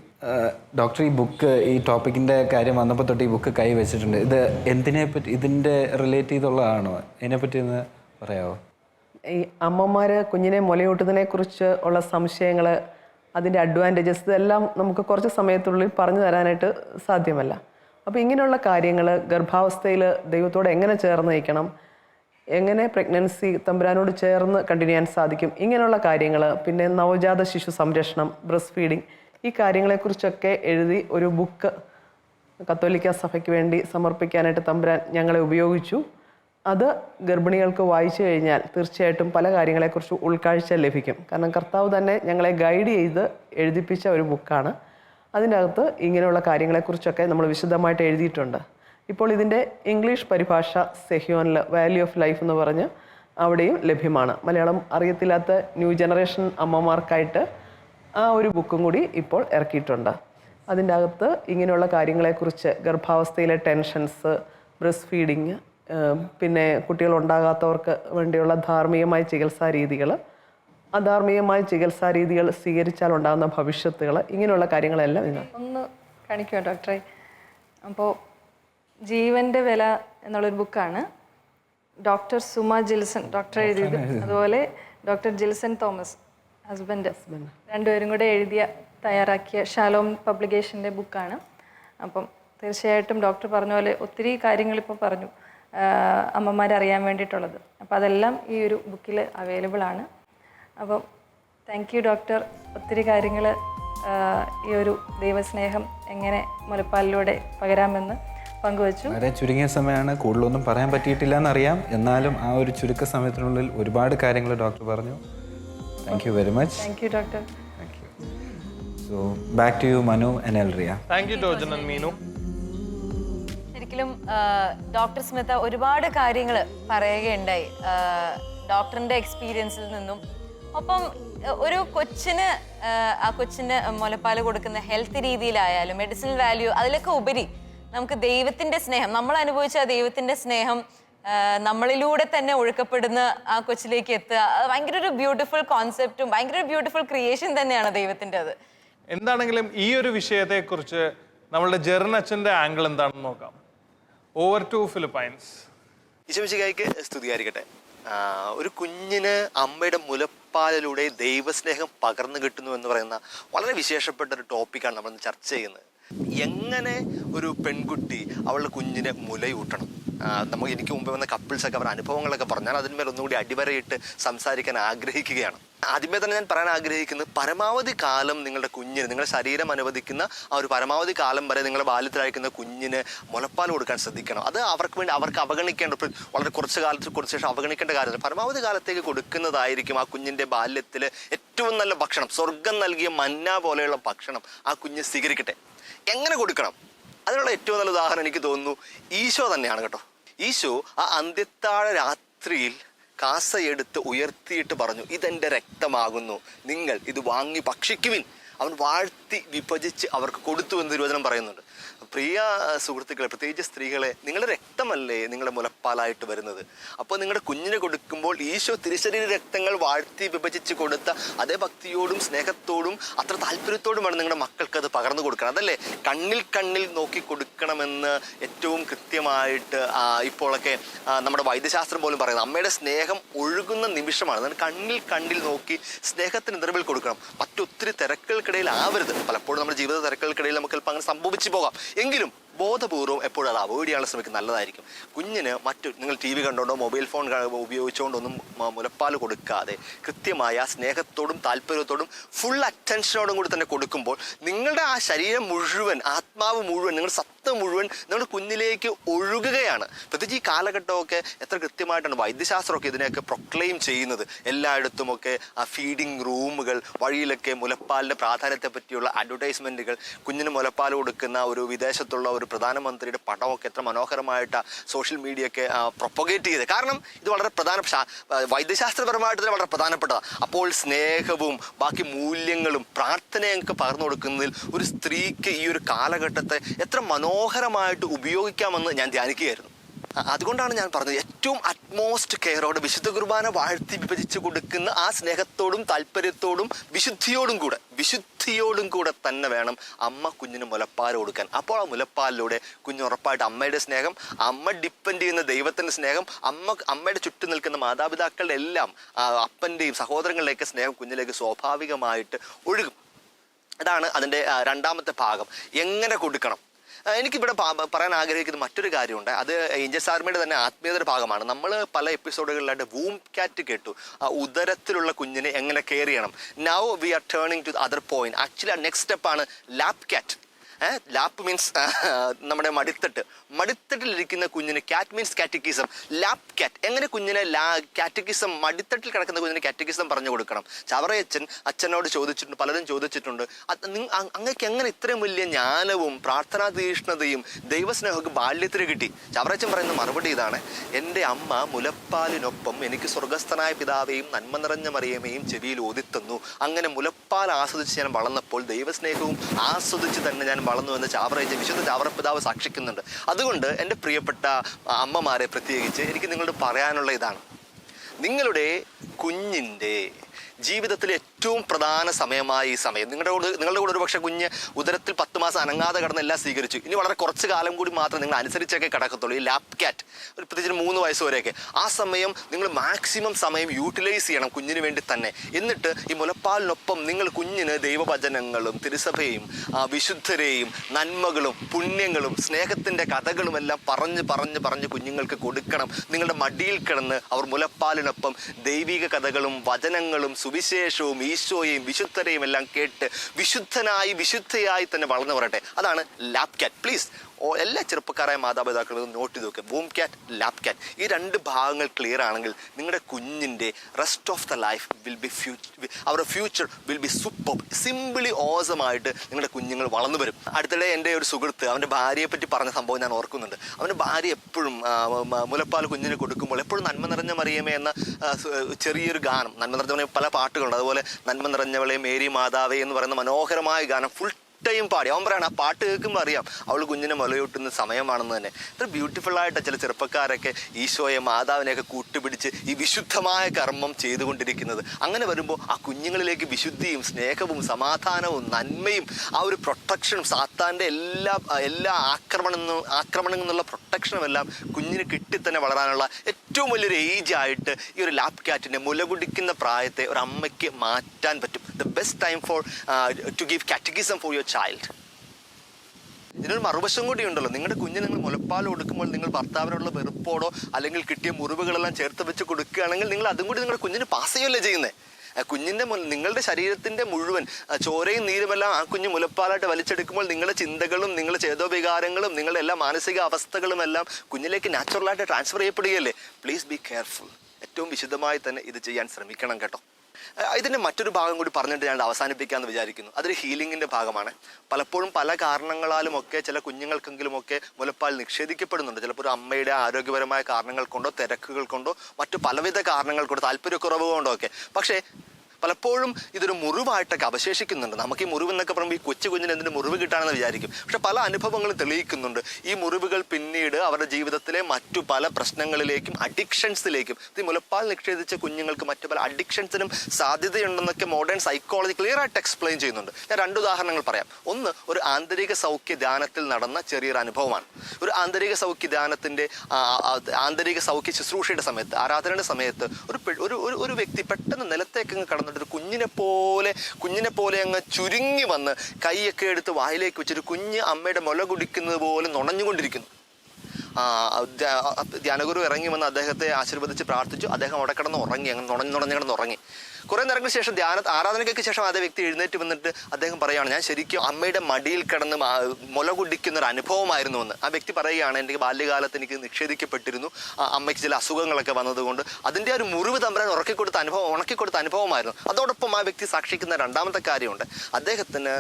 ഡോക്ടർ ഈ ബുക്ക് ഈ ടോപ്പിക്കിന്റെ കാര്യം വന്നപ്പോൾ തൊട്ട് ഈ ബുക്ക് കൈ വെച്ചിട്ടുണ്ട്. ഇത് എന്തിനെ പറ്റി ഇതിന്റെ റിലേറ്റ് ചെയ്തുള്ളതാണോ അതിനെപ്പറ്റി ഒന്ന് പറയാമോ ഈ അമ്മമാർ കുഞ്ഞിനെ മുലയൂട്ടുന്നതിനെ കുറിച്ച് ഉള്ള സംശയങ്ങൾ അതിന്റെ അഡ്വാന്റേജസ് ഇതെല്ലാം നമുക്ക് കുറച്ച് സമയത്തുള്ളിൽ പറഞ്ഞു തരാനായിട്ട് സാധ്യമല്ല. അപ്പോൾ ഇങ്ങനെയുള്ള കാര്യങ്ങൾ ഗർഭാവസ്ഥയിൽ ദൈവത്തോട് എങ്ങനെ ചേർന്ന് നയിക്കണം എങ്ങനെ പ്രഗ്നൻസി തമ്പുരാനോട് ചേർന്ന് കണ്ടിന്യൂ ചെയ്യാൻ സാധിക്കും ഇങ്ങനെയുള്ള കാര്യങ്ങൾ പിന്നെ നവജാത ശിശു സംരക്ഷണം ബ്രസ്റ്റ് ഫീഡിങ് ഈ കാര്യങ്ങളെക്കുറിച്ചൊക്കെ എഴുതി ഒരു ബുക്ക് കത്തോലിക്ക സഭയ്ക്ക് വേണ്ടി സമർപ്പിക്കാനായിട്ട് തമ്പുരാൻ ഞങ്ങളെ ഉപയോഗിച്ചു. അത് ഗർഭിണികൾക്ക് വായിച്ചു കഴിഞ്ഞാൽ തീർച്ചയായിട്ടും പല കാര്യങ്ങളെക്കുറിച്ച് ഉൾക്കാഴ്ച ലഭിക്കും. കാരണം കർത്താവ് തന്നെ ഞങ്ങളെ ഗൈഡ് ചെയ്ത് എഴുതിപ്പിച്ച ഒരു ബുക്കാണ്. അതിന്റെ അകത്ത് ഇങ്ങനെയുള്ള കാര്യങ്ങളെക്കുറിച്ചൊക്കെ നമ്മൾ വിശദമായിട്ട് എഴുതിയിട്ടുണ്ട്. ഇപ്പോൾ ഇതിന്റെ ഇംഗ്ലീഷ് പരിഭാഷ സെഹ്യോനിൽ വാല്യൂ ഓഫ് ലൈഫ് എന്ന് പറഞ്ഞ് അവിടെയും ലഭ്യമാണ്. മലയാളം അറിയത്തില്ലാത്ത ന്യൂ ജനറേഷൻ അമ്മമാർക്കായിട്ട് ആ ഒരു ബുക്കും കൂടി ഇപ്പോൾ ഇറക്കിയിട്ടുണ്ട്. അതിന്റെ അകത്ത് ഇങ്ങനെയുള്ള കാര്യങ്ങളെക്കുറിച്ച് ഗർഭാവസ്ഥയിലെ ടെൻഷൻസ് ബ്രസ്റ്റ് ഫീഡിങ് പിന്നെ കുട്ടികൾ ഉണ്ടാകാത്തവർക്ക് വേണ്ടിയുള്ള ധാർമ്മികമായ ചികിത്സാ രീതികൾ അധാർമികമായ ചികിത്സാ രീതികൾ സ്വീകരിച്ചാൽ ഉണ്ടാകുന്ന ഭവിഷ്യത്തുകൾ ഇങ്ങനെയുള്ള കാര്യങ്ങളെല്ലാം ഒന്ന് കാണിക്കുമോ ഡോക്ടറെ? അപ്പോൾ ജീവന്റെ വില എന്നുള്ളൊരു ബുക്കാണ്. ഡോക്ടർ സുമ ജിൽസൺ ഡോക്ടർ എഴുതിയത് അതുപോലെ ഡോക്ടർ ജിൽസൺ തോമസ് ഹസ്ബൻഡ്. രണ്ടുപേരും കൂടെ എഴുതിയ തയ്യാറാക്കിയ ഷാലോം പബ്ലിക്കേഷന്റെ ബുക്കാണ്. അപ്പം തീർച്ചയായിട്ടും ഡോക്ടർ പറഞ്ഞ പോലെ ഒത്തിരി കാര്യങ്ങൾ ഇപ്പോൾ പറഞ്ഞു. അമ്മമാരെ അറിയാൻ വേണ്ടിയിട്ടുള്ളത്. അപ്പോൾ അതെല്ലാം ഈ ഒരു ബുക്കിൽ അവൈലബിൾ ആണ്. അപ്പം താങ്ക് യു ഡോക്ടർ ഒത്തിരി കാര്യങ്ങൾ ഈ ഒരു ദൈവസ്നേഹം എങ്ങനെ മുലപ്പാലിലൂടെ പകരാമെന്ന് പങ്കുവച്ചു. വളരെ ചുരുങ്ങിയ സമയമാണ്. കൂടുതലൊന്നും പറയാൻ പറ്റിയിട്ടില്ല എന്നറിയാം എന്നാലും ആ ഒരു ചുരുക്ക സമയത്തിനുള്ളിൽ ഒരുപാട് കാര്യങ്ങൾ ഡോക്ടർ പറഞ്ഞു. Thank you very much thank you doctor thank you so back to you Manu and Elria thank you Tojan and Meenu ശരിക്കും ഡോക്ടർ സ്മിത ഒരുപാട് കാര്യങ്ങൾ പറയുകയുണ്ടായി. ഡോക്ടറിന്റെ എക്സ്പീരിയൻസിൽ നിന്നും. ഒപ്പം ഒരു കൊച്ചിന് ആ, കൊച്ചിന് മുലപ്പാൽ കൊടുക്കുന്ന ഹെൽത്ത് രീതിയിലായാലും മെഡിസിനൽ വാല്യൂ അതിലൊക്കെ ഉപരി നമുക്ക് ദൈവത്തിന്റെ സ്നേഹം നമ്മൾ അനുഭവിച്ച ആ ദൈവത്തിന്റെ സ്നേഹം നമ്മളിലൂടെ തന്നെ ഒഴുക്കപ്പെടുന്ന ആ കൊച്ചിലേക്ക് എത്തുക. ഭയങ്കര ഒരു ബ്യൂട്ടിഫുൾ കോൺസെപ്റ്റും ഭയങ്കര ഒരു ബ്യൂട്ടിഫുൾ ക്രിയേഷൻ തന്നെയാണ് ദൈവത്തിന്റെ അത് എന്താണെങ്കിലും ഈ ഒരു വിഷയത്തെക്കുറിച്ച് നമ്മളുടെ ജെറിൻ അച്ഛന്റെ ആംഗിൾ എന്താണെന്ന് നോക്കാം. ഓവർ ടു ഫിലിപ്പൈൻസ് ഈശോമിശികായിക്ക് സ്തുതിയായിരിക്കട്ടെ. ഒരു കുഞ്ഞിന് അമ്മയുടെ മുലപ്പാലിലൂടെ ദൈവസ്നേഹം പകർന്നു കിട്ടുന്നു എന്ന് പറയുന്ന വളരെ വിശേഷപ്പെട്ട ഒരു ടോപ്പിക്കാണ് നമ്മൾ ചർച്ച ചെയ്യുന്നത്. എങ്ങനെ ഒരു പെൺകുട്ടി അവളുടെ കുഞ്ഞിനെ മുലയൂട്ടണം? നമുക്ക് എനിക്ക് മുമ്പ് വന്ന കപ്പിൾസ് ഒക്കെ അവരുടെ അനുഭവങ്ങളൊക്കെ പറഞ്ഞാൽ അതിന്മേൽ ഒന്നുകൂടി അടിവരയിട്ട് സംസാരിക്കാൻ ആഗ്രഹിക്കുകയാണ്. ആദ്യമേ തന്നെ ഞാൻ പറയാൻ ആഗ്രഹിക്കുന്നത് പരമാവധി കാലം നിങ്ങളുടെ കുഞ്ഞിന് നിങ്ങളുടെ ശരീരം അനുവദിക്കുന്ന ആ ഒരു പരമാവധി കാലം വരെ നിങ്ങളുടെ ബാല്യത്തിലയക്കുന്ന കുഞ്ഞിന് മുലപ്പാൽ കൊടുക്കാൻ ശ്രദ്ധിക്കണം. അത് അവർക്ക് വേണ്ടി അവർക്ക് അവഗണിക്കേണ്ട വളരെ കുറച്ച് കാലത്ത് കുറച്ച് ശേഷം അവഗണിക്കേണ്ട കാര്യമില്ല. പരമാവധി കാലത്തേക്ക് കൊടുക്കുന്നതായിരിക്കും ആ കുഞ്ഞിന്റെ ബാല്യത്തിൽ ഏറ്റവും നല്ല ഭക്ഷണം. സ്വർഗം നൽകിയ മന്ന പോലെയുള്ള ഭക്ഷണം ആ കുഞ്ഞ് സ്വീകരിക്കട്ടെ. എങ്ങനെ കൊടുക്കണം? അതിനുള്ള ഏറ്റവും നല്ല ഉദാഹരണം എനിക്ക് തോന്നുന്നു ഈശോ തന്നെയാണ് കേട്ടോ. ഈശോ ആ അന്ത്യത്താഴ രാത്രിയിൽ കാസയെടുത്ത് ഉയർത്തിയിട്ട് പറഞ്ഞു ഇതെന്റെ രക്തമാകുന്നു. നിങ്ങൾ ഇത് വാങ്ങി ഭക്ഷിക്കുവിൻ. അവൻ വാഴ്ത്തി വിഭജിച്ച് അവർക്ക് കൊടുത്തു എന്ന് തിരുവചനം പറയുന്നുണ്ട്. പ്രിയ സുഹൃത്തുക്കളെ പ്രത്യേകിച്ച് സ്ത്രീകളെ നിങ്ങളുടെ രക്തമല്ലേ നിങ്ങളുടെ മുലപ്പാലായിട്ട് വരുന്നത്? അപ്പോൾ നിങ്ങളുടെ കുഞ്ഞിനെ കൊടുക്കുമ്പോൾ ഈശോ തിരുശരീര രക്തങ്ങൾ വാഴ്ത്തി വിഭജിച്ച് കൊടുത്ത അതേ ഭക്തിയോടും സ്നേഹത്തോടും അത്ര താല്പര്യത്തോടുമാണ് നിങ്ങളുടെ മക്കൾക്ക് അത് പകർന്നു കൊടുക്കണം അതല്ലേ? കണ്ണിൽ കണ്ണിൽ നോക്കി കൊടുക്കണമെന്ന് ഏറ്റവും കൃത്യമായിട്ട് ഇപ്പോഴൊക്കെ നമ്മുടെ വൈദ്യശാസ്ത്രം പോലും പറയുന്നത്. അമ്മയുടെ സ്നേഹം ഒഴുകുന്ന നിമിഷമാണ്. കണ്ണിൽ കണ്ണിൽ നോക്കി സ്നേഹത്തിന് നിറവിൽ കൊടുക്കണം. ആവരുത് പലപ്പോഴും നമ്മുടെ ജീവിത തിരക്കുകൾക്കിടയിൽ നമുക്ക് ചിലപ്പോൾ അങ്ങനെ സംഭവിച്ചു പോകാം. എങ്കിലും ബോധപൂർവം എപ്പോഴും അത് അവോയ്ഡ് ചെയ്യാനുള്ള ശ്രമിക്കുന്നത് നല്ലതായിരിക്കും. കുഞ്ഞിന് മറ്റു നിങ്ങൾ ടി വി കണ്ടുകൊണ്ടോ മൊബൈൽ ഫോൺ ഉപയോഗിച്ചുകൊണ്ടൊന്നും മുലപ്പാൽ കൊടുക്കാതെ കൃത്യമായ സ്നേഹത്തോടും താല്പര്യത്തോടും ഫുൾ അറ്റൻഷനോടും കൂടി തന്നെ കൊടുക്കുമ്പോൾ നിങ്ങളുടെ ആ ശരീരം മുഴുവൻ ആത്മാവ് മുഴുവൻ നിങ്ങളുടെ സത്ത് മുഴുവൻ നിങ്ങളുടെ കുഞ്ഞിലേക്ക് ഒഴുകുകയാണ്. പ്രത്യേകിച്ച് ഈ കാലഘട്ടമൊക്കെ എത്ര കൃത്യമായിട്ടാണ് വൈദ്യശാസ്ത്രമൊക്കെ ഇതിനെയൊക്കെ പ്രൊക്ലെയിം ചെയ്യുന്നത്. എല്ലായിടത്തുമൊക്കെ ആ ഫീഡിങ് റൂമുകൾ വഴിയിലൊക്കെ മുലപ്പാലിന്റെ പ്രാധാന്യത്തെ പറ്റിയുള്ള അഡ്വർടൈസ്മെന്റുകൾ കുഞ്ഞിന് മുലപ്പാൽ കൊടുക്കുന്ന ഒരു വിദേശത്തുള്ള ഒരു പ്രധാനമന്ത്രിയുടെ പടമൊക്കെ എത്ര മനോഹരമായിട്ട് സോഷ്യൽ മീഡിയ ഒക്കെ പ്രൊപ്പഗേറ്റ് ചെയ്ത് കാരണം ഇത് വളരെ പ്രധാന വൈദ്യശാസ്ത്രപരമായിട്ട് തന്നെ വളരെ പ്രധാനപ്പെട്ടതാണ് അപ്പോൾ സ്നേഹവും ബാക്കി മൂല്യങ്ങളും പ്രാർത്ഥനയൊക്കെ പകർന്നു കൊടുക്കുന്നതിൽ ഒരു സ്ത്രീക്ക് ഈ ഒരു കാലഘട്ടത്തെ എത്ര മനോഹരമായിട്ട് ഉപയോഗിക്കാമെന്ന് ഞാൻ ധ്യാനിക്കുകയായിരുന്നു. അതുകൊണ്ടാണ് ഞാൻ പറഞ്ഞത് ഏറ്റവും അറ്റ്മോസ്റ്റ് കെയറോടെ വിശുദ്ധ കുർബാന വാഴ്ത്തി വിഭജിച്ച് കൊടുക്കുന്ന ആ സ്നേഹത്തോടും താല്പര്യത്തോടും വിശുദ്ധിയോടും കൂടെ വിശുദ്ധിയോടും കൂടെ തന്നെ വേണം അമ്മ കുഞ്ഞിന് മുലപ്പാൽ കൊടുക്കാൻ. അപ്പോൾ ആ മുലപ്പാലിലൂടെ കുഞ്ഞ് ഉറപ്പായിട്ട് അമ്മയുടെ സ്നേഹം അമ്മ ഡിപ്പെൻഡ് ചെയ്യുന്ന ദൈവത്തിന്റെ സ്നേഹം അമ്മ അമ്മയുടെ ചുറ്റും നിൽക്കുന്ന മാതാപിതാക്കളുടെ എല്ലാം അപ്പന്റെയും സഹോദരങ്ങളുടെയൊക്കെ സ്നേഹം കുഞ്ഞിലേക്ക് സ്വാഭാവികമായിട്ട് ഒഴുകും. അതാണ് അതിന്റെ രണ്ടാമത്തെ ഭാഗം. എങ്ങനെ കൊടുക്കണം? എനിക്കിവിടെ പറയാൻ ആഗ്രഹിക്കുന്ന മറ്റൊരു കാര്യമുണ്ട്. അത് ഏഞ്ചൽസ് സാർമയുടെ തന്നെ ആത്മീയതയുടെ ഭാഗമാണ്. നമ്മൾ പല എപ്പിസോഡുകളിലായിട്ട് വൂം കാറ്റ് കേട്ടു. ആ ഉദരത്തിലുള്ള കുഞ്ഞിനെ എങ്ങനെ കെയർ ചെയ്യണം? Now we are turning to other point actually next സ്റ്റെപ്പാണ് ലാപ് കാറ്റ് ലാപ്പ് മീൻസ് നമ്മുടെ മടിത്തട്ട്. മടിത്തട്ടിലിരിക്കുന്ന കുഞ്ഞിന് കാറ്റ് മീൻസ് കാറ്റക്കിസം ലാപ്പ് കാറ്റ് എങ്ങനെ കുഞ്ഞിനെ ലാ കാറ്റക്കിസം മടിത്തട്ടിൽ കിടക്കുന്ന കുഞ്ഞിന് കാറ്റക്കിസം പറഞ്ഞു കൊടുക്കണം? ചവറയച്ചൻ അച്ഛനോട് ചോദിച്ചിട്ടുണ്ട് പലരും ചോദിച്ചിട്ടുണ്ട്. അങ്ങക്ക് എങ്ങനെ ഇത്രയും വലിയ ജ്ഞാനവും പ്രാർത്ഥനാ തീഷ്ണതയും ദൈവസ്നേഹമൊക്കെ ബാല്യത്തിൽ കിട്ടി? ചവറയച്ചൻ പറയുന്ന മറുപടി ഇതാണ്. എന്റെ അമ്മ മുലപ്പാലിനൊപ്പം എനിക്ക് സ്വർഗസ്ഥനായ പിതാവേയും നന്മ നിറഞ്ഞ മറിയമേയും ചെവിയിൽ ഓതിത്തന്നു. അങ്ങനെ മുലപ്പാൽ ആസ്വദിച്ച് ഞാൻ വളർന്നപ്പോൾ ദൈവസ്നേഹവും ആസ്വദിച്ച് തന്നെ ഞാൻ വളർന്നു എന്ന് ചാവറയച്ച വിശുദ്ധ ചാവറ പിതാവ് സാക്ഷിക്കുന്നുണ്ട്. അതുകൊണ്ട് എന്റെ പ്രിയപ്പെട്ട അമ്മമാരെ പ്രത്യേകിച്ച് എനിക്ക് നിങ്ങളോട് പറയാനുള്ള ഇതാണ്. നിങ്ങളുടെ കുഞ്ഞിന്റെ ജീവിതത്തിലെ ഏറ്റവും പ്രധാന സമയമായ ഈ സമയം. നിങ്ങളുടെ കൂടെ നിങ്ങളുടെ കൂടെ ഒരു പക്ഷേ കുഞ്ഞ് ഉദരത്തിൽ പത്ത് മാസം അനങ്ങാതെ കടന്ന് എല്ലാം സ്വീകരിച്ചു. ഇനി വളരെ കുറച്ച് കാലം കൂടി മാത്രം നിങ്ങൾ അനുസരിച്ചൊക്കെ കിടക്കത്തുള്ളൂ. ഈ ലാപ്പ് ക്യാറ്റ് ഒരു പ്രത്യേകിച്ച് മൂന്ന് വയസ്സ് വരെയൊക്കെ. ആ സമയം നിങ്ങൾ മാക്സിമം സമയം യൂട്ടിലൈസ് ചെയ്യണം കുഞ്ഞിന് വേണ്ടി തന്നെ. എന്നിട്ട് ഈ മുലപ്പാലിനൊപ്പം നിങ്ങൾ കുഞ്ഞിന് ദൈവവചനങ്ങളും തിരുസഭയും വിശുദ്ധരെയും നന്മകളും പുണ്യങ്ങളും സ്നേഹത്തിന്റെ കഥകളും എല്ലാം പറഞ്ഞ് പറഞ്ഞ് പറഞ്ഞ് കുഞ്ഞുങ്ങൾക്ക് കൊടുക്കണം. നിങ്ങളുടെ മടിയിൽ കിടന്ന് അവർ മുലപ്പാലിനൊപ്പം ദൈവിക കഥകളും വചനങ്ങളും സുവിശേഷവും ഈശോയെയും വിശുദ്ധരെയും എല്ലാം കേട്ട് വിശുദ്ധനായി വിശുദ്ധയായി തന്നെ വളർന്നു വരട്ടെ. അതാണ് ലാപ്കാറ്റ്. പ്ലീസ് എല്ലാ ചെറുപ്പക്കാരായ മാതാപിതാക്കളും നോട്ട് ചെയ്ത് നോക്കുക ബൂം ക്യാറ്റ് ലാപ് ക്യാറ്റ് ഈ രണ്ട് ഭാഗങ്ങൾ ക്ലിയർ ആണെങ്കിൽ നിങ്ങളുടെ കുഞ്ഞിന്റെ rest of the life will be future അവരുടെ future will be super simply ഓസമായിട്ട് നിങ്ങളുടെ കുഞ്ഞുങ്ങൾ വളർന്നു വരും. അടുത്തിടെ എന്റെ ഒരു സുഹൃത്ത് അവന്റെ ഭാര്യയെ പറ്റി പറഞ്ഞ സംഭവം ഞാൻ ഓർക്കുന്നുണ്ട്. അവന്റെ ഭാര്യ എപ്പോഴും മുലപ്പാൽ കുഞ്ഞിന് കൊടുക്കുമ്പോൾ എപ്പോഴും നന്മ നിറഞ്ഞ മറിയമേ എന്ന ചെറിയൊരു ഗാനം നന്മ നിറഞ്ഞ പല പാട്ടുകളുണ്ട്. അതുപോലെ നന്മ നിറഞ്ഞവളെ മേരി മാതാവേ എന്ന് പറയുന്ന മനോഹരമായ ഗാനം ഫുൾ ടൈം പാടി. അവൻ പറയണം ആ പാട്ട് കേൾക്കുമ്പോൾ അറിയാം അവൾ കുഞ്ഞിനെ മുലയൂട്ടുന്ന സമയമാണെന്ന് തന്നെ. ഇത്ര ബ്യൂട്ടിഫുൾ ആയിട്ട് ചില ചെറുപ്പക്കാരൊക്കെ ഈശോയെ മാതാവിനെയൊക്കെ കൂട്ടുപിടിച്ച് ഈ വിശുദ്ധമായ കർമ്മം ചെയ്തുകൊണ്ടിരിക്കുന്നത്. അങ്ങനെ വരുമ്പോൾ ആ കുഞ്ഞുങ്ങളിലേക്ക് വിശുദ്ധിയും സ്നേഹവും സമാധാനവും നന്മയും ആ ഒരു പ്രൊട്ടക്ഷനും സാത്താന്റെ എല്ലാ എല്ലാ ആക്രമണ ആക്രമണങ്ങളിൽ നിന്നുള്ള പ്രൊട്ടക്ഷനും എല്ലാം കുഞ്ഞിന് കിട്ടി തന്നെ വളരാനുള്ള ഏറ്റവും വലിയൊരു ഏജ് ആയിട്ട് ഈ ഒരു ലാബ് ക്യാറ്റിന്റെ മുലകുടിക്കുന്ന പ്രായത്തെ ഒരു അമ്മയ്ക്ക് മാറ്റാൻ പറ്റും. The best time for to give catechism for your child ഇതിനൊരു മറുവശം കൂടി ഉണ്ടല്ലോ. നിങ്ങളുടെ കുഞ്ഞിന് നിങ്ങൾ മുലപ്പാൽ കൊടുക്കുമ്പോൾ നിങ്ങൾ ഭർത്താവിനുള്ള വെറുപ്പോടോ അല്ലെങ്കിൽ കിട്ടിയ മുറിവുകളെല്ലാം ചേർത്ത് വെച്ച് കൊടുക്കുകയാണെങ്കിൽ നിങ്ങൾ അതും കൂടി നിങ്ങളുടെ കുഞ്ഞിന് പാസ് ചെയ്യുകയല്ലേ ചെയ്യുന്നത് കുഞ്ഞിന്റെ നിങ്ങളുടെ ശരീരത്തിന്റെ മുഴുവൻ ചോരയും നീരുമെല്ലാം ആ കുഞ്ഞ് മുലപ്പാലായിട്ട് വലിച്ചെടുക്കുമ്പോൾ നിങ്ങളുടെ ചിന്തകളും നിങ്ങളുടെ ചേതോവികാരങ്ങളും നിങ്ങളുടെ എല്ലാ മാനസിക അവസ്ഥകളും എല്ലാം കുഞ്ഞിലേക്ക് നാച്ചുറലായിട്ട് ട്രാൻസ്ഫർ ചെയ്യപ്പെടുകയല്ലേ? പ്ലീസ് ബി കെയർഫുൾ ഏറ്റവും വിശദമായി തന്നെ ഇത് ചെയ്യാൻ ശ്രമിക്കണം കേട്ടോ. അഹ് ഇതിന്റെ മറ്റൊരു ഭാഗം കൂടി പറഞ്ഞിട്ട് ഞാൻ അവസാനിപ്പിക്കാമെന്ന് വിചാരിക്കുന്നു. അതൊരു ഹീലിംഗിന്റെ ഭാഗമാണ്. പലപ്പോഴും പല കാരണങ്ങളാലും ഒക്കെ ചില കുഞ്ഞുങ്ങൾക്കെങ്കിലും ഒക്കെ മുലപ്പാൽ നിഷേധിക്കപ്പെടുന്നുണ്ട്. ചിലപ്പോൾ ഒരു അമ്മയുടെ ആരോഗ്യപരമായ കാരണങ്ങൾ കൊണ്ടോ തിരക്കുകൾ കൊണ്ടോ മറ്റു പലവിധ കാരണങ്ങൾ കൊണ്ടോ താല്പര്യക്കുറവ് കൊണ്ടോ ഒക്കെ. പക്ഷേ പലപ്പോഴും ഇതൊരു മുറിവായിട്ടൊക്കെ അവശേഷിക്കുന്നുണ്ട്. നമുക്ക് ഈ മുറിവെന്നൊക്കെ പറയുമ്പോൾ ഈ കൊച്ചു കുഞ്ഞിന് എന്തിന് മുറിവ് കിട്ടാണെന്ന് വിചാരിക്കും. പക്ഷെ പല അനുഭവങ്ങളും തെളിയിക്കുന്നുണ്ട്. ഈ മുറിവുകൾ പിന്നീട് അവരുടെ ജീവിതത്തിലെ മറ്റു പല പ്രശ്നങ്ങളിലേക്കും അഡിക്ഷൻസിലേക്കും ഈ മുലപ്പാൽ നിക്ഷേപിച്ച കുഞ്ഞുങ്ങൾക്ക് മറ്റു പല അഡിക്ഷൻസിനും സാധ്യതയുണ്ടെന്നൊക്കെ മോഡേൺ സൈക്കോളജി ക്ലിയർ ആയിട്ട് എക്സ്പ്ലെയിൻ ചെയ്യുന്നുണ്ട്. ഞാൻ രണ്ട് ഉദാഹരണങ്ങൾ പറയാം. ഒന്ന് ഒരു ആന്തരിക സൗഖ്യ ധ്യാനത്തിൽ നടന്ന ചെറിയൊരു അനുഭവമാണ്. ഒരു ആന്തരിക സൗഖ്യ ആ, ആന്തരിക സൗഖ്യ ശുശ്രൂഷയുടെ സമയത്ത് ആരാധനയുടെ സമയത്ത് ഒരു ഒരു ഒരു വ്യക്തി പെട്ടെന്ന് നിലത്തേക്ക് അങ്ങ് കടന്നിട്ട് ഒരു കുഞ്ഞിനെ പോലെ കുഞ്ഞിനെ പോലെ അങ്ങ് ചുരുങ്ങി വന്ന് കൈയൊക്കെ എടുത്ത് വായിലേക്ക് വെച്ചൊരു കുഞ്ഞ് അമ്മയുടെ മുല കുടിക്കുന്നത് പോലെ നുണഞ്ഞുകൊണ്ടിരിക്കുന്നു. ധ്യാനഗുരു ഇറങ്ങി വന്ന് അദ്ദേഹത്തെ ആശീർവദിച്ച് പ്രാർത്ഥിച്ചു. അദ്ദേഹം അവിടെ കിടന്ന് ഉറങ്ങി അങ്ങ് നുണഞ്ഞു നുണഞ്ഞു കിടന്ന് ഉറങ്ങി. കുറെ നേരങ്ങൾക്ക് ശേഷം ധ്യാന ആരാധനയ്ക്ക് ശേഷം അതേ വ്യക്തി എഴുന്നേറ്റ് വന്നിട്ട് അദ്ദേഹം പറയുകയാണ് ഞാൻ ശരിക്കും അമ്മയുടെ മടിയിൽ കിടന്ന് മുല കുടിക്കുന്ന ഒരു അനുഭവമായിരുന്നു എന്ന്. ആ വ്യക്തി പറയുകയാണ് എന്റെ ബാല്യകാലത്ത് എനിക്ക് നിഷേധിക്കപ്പെട്ടിരുന്നു. അമ്മയ്ക്ക് ചില അസുഖങ്ങളൊക്കെ വന്നതുകൊണ്ട് അതിന്റെ ഒരു മുറിവ് തമ്പരാൻ ഉറക്കിക്കൊടുത്ത അനുഭവം ഉണക്കിക്കൊടുത്ത അനുഭവമായിരുന്നു. അതോടൊപ്പം ആ വ്യക്തി സാക്ഷിക്കുന്ന രണ്ടാമത്തെ കാര്യമുണ്ട്. അദ്ദേഹത്തിന്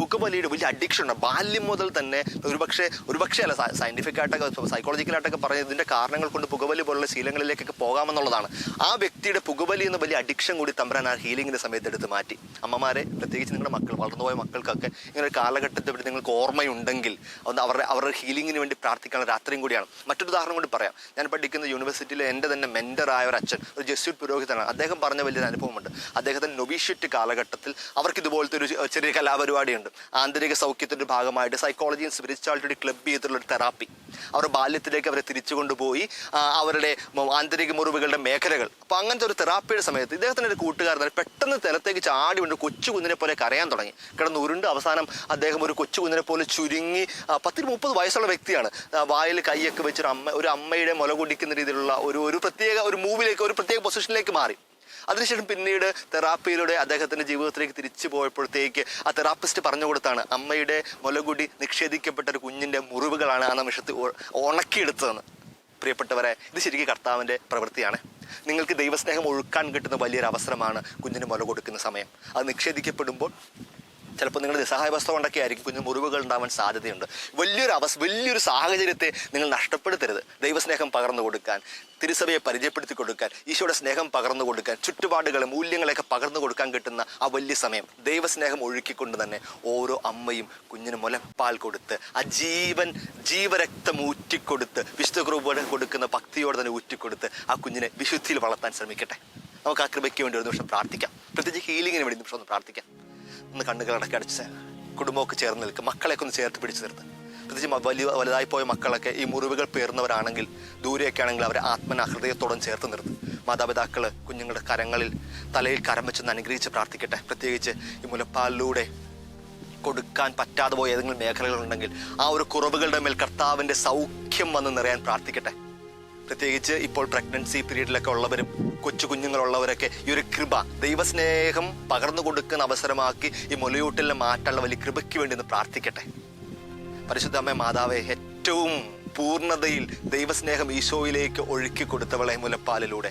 പുകവലിയുടെ വലിയ അഡിക്ഷൻ ഉണ്ട്. ബാല്യം മുതൽ തന്നെ ഒരുപക്ഷെ ഒരുപക്ഷെ അല്ല സയന്റിഫിക് ആയിട്ടൊക്കെ സൈക്കോളജിക്കലായിട്ടൊക്കെ പറയുന്നത് ഇതിന്റെ കാരണങ്ങൾ കൊണ്ട് പുകവലി പോലുള്ള ശീലങ്ങളിലേക്കൊക്കെ പോകാമെന്നുള്ളതാണ്. ആ വ്യക്തിയുടെ പുകവലി എന്ന വലിയ അഡിക്ഷൻ കൂടി കൂടി തമ്പരാൻ ആ ഹീലിങ്ങിന്റെ സമയത്ത് എടുത്ത് മാറ്റി. അമ്മമാരെ പ്രത്യേകിച്ച് നിങ്ങളുടെ മക്കൾ വളർന്നുപോയ മക്കൾക്കൊക്കെ ഇങ്ങനെ ഒരു കാലഘട്ടത്തെ പറ്റി നിങ്ങൾക്ക് ഓർമ്മയുണ്ടെങ്കിൽ ഒന്ന് അവരുടെ അവരുടെ ഹീലിങ്ങിന് വേണ്ടി പ്രാർത്ഥിക്കാനുള്ള രാത്രിയും കൂടിയാണ്. മറ്റൊരു ഉദാഹരണം കൂടി പറയാം. ഞാൻ പഠിക്കുന്ന യൂണിവേഴ്സിറ്റിയിലെ എന്റെ തന്നെ മെന്ററായ ഒരു അച്ഛൻ ഒരു ജസ്യൂട്ട് പുരോഹിതനാണ്. അദ്ദേഹം പറഞ്ഞ വലിയൊരു അനുഭവമുണ്ട്. അദ്ദേഹത്തിന്റെ നൊബീഷ്യറ്റ് കാലഘട്ടത്തിൽ അവർക്ക് ഇതുപോലത്തെ ഒരു ചെറിയ കലാപരിപാടിയുണ്ട്. ആന്തരിക സൗഖ്യത്തിന്റെ ഭാഗമായിട്ട് സൈക്കോളജിയും സ്പിരിച്വാലിറ്റി ക്ലബ് ചെയ്തിട്ടുള്ള ഒരു തെറാപ്പി അവരുടെ ബാല്യത്തിലേക്ക് അവരെ തിരിച്ചു കൊണ്ടുപോയി അവരുടെ ആന്തരിക മുറിവുകളുടെ മേഖലകൾ. അപ്പോൾ അങ്ങനത്തെ ഒരു തെറാപ്പിയുടെ സമയത്ത് ഇദ്ദേഹത്തിന്റെ കൂട്ടുകാരൻ പെട്ടെന്ന് തലത്തേക്ക് ചാടി കൊണ്ട് കൊച്ചു കുഞ്ഞിനെ പോലെ കരയാൻ തുടങ്ങി. കിടന്ന് ഉരുണ്ട് അവസാനം അദ്ദേഹം ഒരു കൊച്ചു കുഞ്ഞിനെ പോലെ ചുരുങ്ങി ആ, പത്തിന് മുപ്പത് വയസ്സുള്ള വ്യക്തിയാണ്. വായിൽ കൈയൊക്കെ വെച്ചൊരു അമ്മ ഒരു അമ്മയുടെ മുല കുടിക്കുന്ന രീതിയിലുള്ള ഒരു ഒരു പ്രത്യേക ഒരു മൂവിലേക്ക് ഒരു പ്രത്യേക പൊസിഷനിലേക്ക് മാറി. അതിനുശേഷം പിന്നീട് തെറാപ്പിയിലൂടെ അദ്ദേഹത്തിന്റെ ജീവിതത്തിലേക്ക് തിരിച്ചു പോയപ്പോഴത്തേക്ക് ആ തെറാപ്പിസ്റ്റ് പറഞ്ഞു കൊടുത്താണ് അമ്മയുടെ മുലകുടി നിഷേധിക്കപ്പെട്ട ഒരു കുഞ്ഞിന്റെ മുറിവുകളാണ് ആ നിമിഷത്തിൽ ഉണക്കിയെടുത്തതെന്ന്. പ്രിയപ്പെട്ടവരെ ഇത് ശരിക്കും കർത്താവിന്റെ പ്രവൃത്തിയാണ്. നിങ്ങൾക്ക് ദൈവസ്നേഹം ഒഴുക്കാൻ കിട്ടുന്ന വലിയൊരു അവസരമാണ് കുഞ്ഞിന് മുല കൊടുക്കുന്ന സമയം. അത് നിഷേധിക്കപ്പെടുമ്പോൾ ചിലപ്പോൾ നിങ്ങൾ നിസ്സഹായാവസ്ഥ കൊണ്ടൊക്കെ ആയിരിക്കും കുഞ്ഞു മുറിവുകൾ ഉണ്ടാവാൻ സാധ്യതയുണ്ട്. വലിയൊരു അവസ്ഥ വലിയൊരു സാഹചര്യത്തെ നിങ്ങൾ നഷ്ടപ്പെടുത്തരുത്. ദൈവസ്നേഹം പകർന്നു കൊടുക്കാൻ തിരുസഭയെ പരിചയപ്പെടുത്തി കൊടുക്കാൻ ഈശോയുടെ സ്നേഹം പകർന്നു കൊടുക്കാൻ ചുറ്റുപാടുകളെ മൂല്യങ്ങളെയൊക്കെ പകർന്നു കൊടുക്കാൻ കിട്ടുന്ന ആ വലിയ സമയം ദൈവസ്നേഹം ഒഴുക്കിക്കൊണ്ട് തന്നെ ഓരോ അമ്മയും കുഞ്ഞിന് മുലപ്പാൽ കൊടുത്ത് ആ ജീവൻ ജീവരക്തം ഊറ്റിക്കൊടുത്ത് വിശുദ്ധ കൊടുക്കുന്ന ഭക്തിയോടെ തന്നെ ഊറ്റിക്കൊടുത്ത് ആ കുഞ്ഞിനെ വിശുദ്ധിയിൽ വളർത്താൻ ശ്രമിക്കട്ടെ. നമുക്ക് ആ കൃപയ്ക്ക് വേണ്ടി ഒരു നിമിഷം പ്രാർത്ഥിക്കാം. പ്രത്യേകിച്ച് ഹീലിങ്ങിന് വേണ്ടി നിമിഷം ഒന്ന് പ്രാർത്ഥിക്കാം. ഒന്ന് കണ്ണുകളടക്കി അടച്ച് കുടുംബമൊക്കെ ചേർന്ന് നിൽക്കുക മക്കളെയൊക്കെ ഒന്ന് ചേർത്ത് പിടിച്ചു നിർത്ത്. പ്രത്യേകിച്ച് വലിയ വലുതായി പോയ മക്കളൊക്കെ ഈ മുറിവുകൾ പേർന്നവരാണെങ്കിൽ ദൂരെയൊക്കെ ആണെങ്കിൽ അവരെ ആത്മന ഹൃദയത്തോടും ചേർത്ത് നിർത്തും. മാതാപിതാക്കൾ കുഞ്ഞുങ്ങളുടെ കരങ്ങളിൽ തലയിൽ കരം വെച്ചൊന്ന് അനുഗ്രഹിച്ച് പ്രാർത്ഥിക്കട്ടെ. പ്രത്യേകിച്ച് ഈ മുലപ്പാലിലൂടെ കൊടുക്കാൻ പറ്റാതെ പോയ ഏതെങ്കിലും മേഖലകളുണ്ടെങ്കിൽ ആ ഒരു കുറവുകളുടെ മേൽ കർത്താവിന്റെ സൗഖ്യം വന്ന് നിറയാൻ പ്രാർത്ഥിക്കട്ടെ. പ്രത്യേകിച്ച് ഇപ്പോൾ പ്രഗ്നൻസി പീരീഡിലൊക്കെ ഉള്ളവരും കൊച്ചു കുഞ്ഞുങ്ങളുള്ളവരൊക്കെ ഈ ഒരു കൃപ ദൈവസ്നേഹം പകർന്നു കൊടുക്കുന്ന അവസരമാക്കി ഈ മുലയൂട്ടലിനെ മാറ്റാനുള്ള വലിയ കൃപയ്ക്ക് വേണ്ടി ഒന്ന് പ്രാർത്ഥിക്കട്ടെ. പരിശുദ്ധ അമ്മ മാതാവെ ഏറ്റവും പൂർണതയിൽ ദൈവസ്നേഹം ഈശോയിലേക്ക് ഒഴുക്കി കൊടുത്തവളെ മുലപ്പാലിലൂടെ.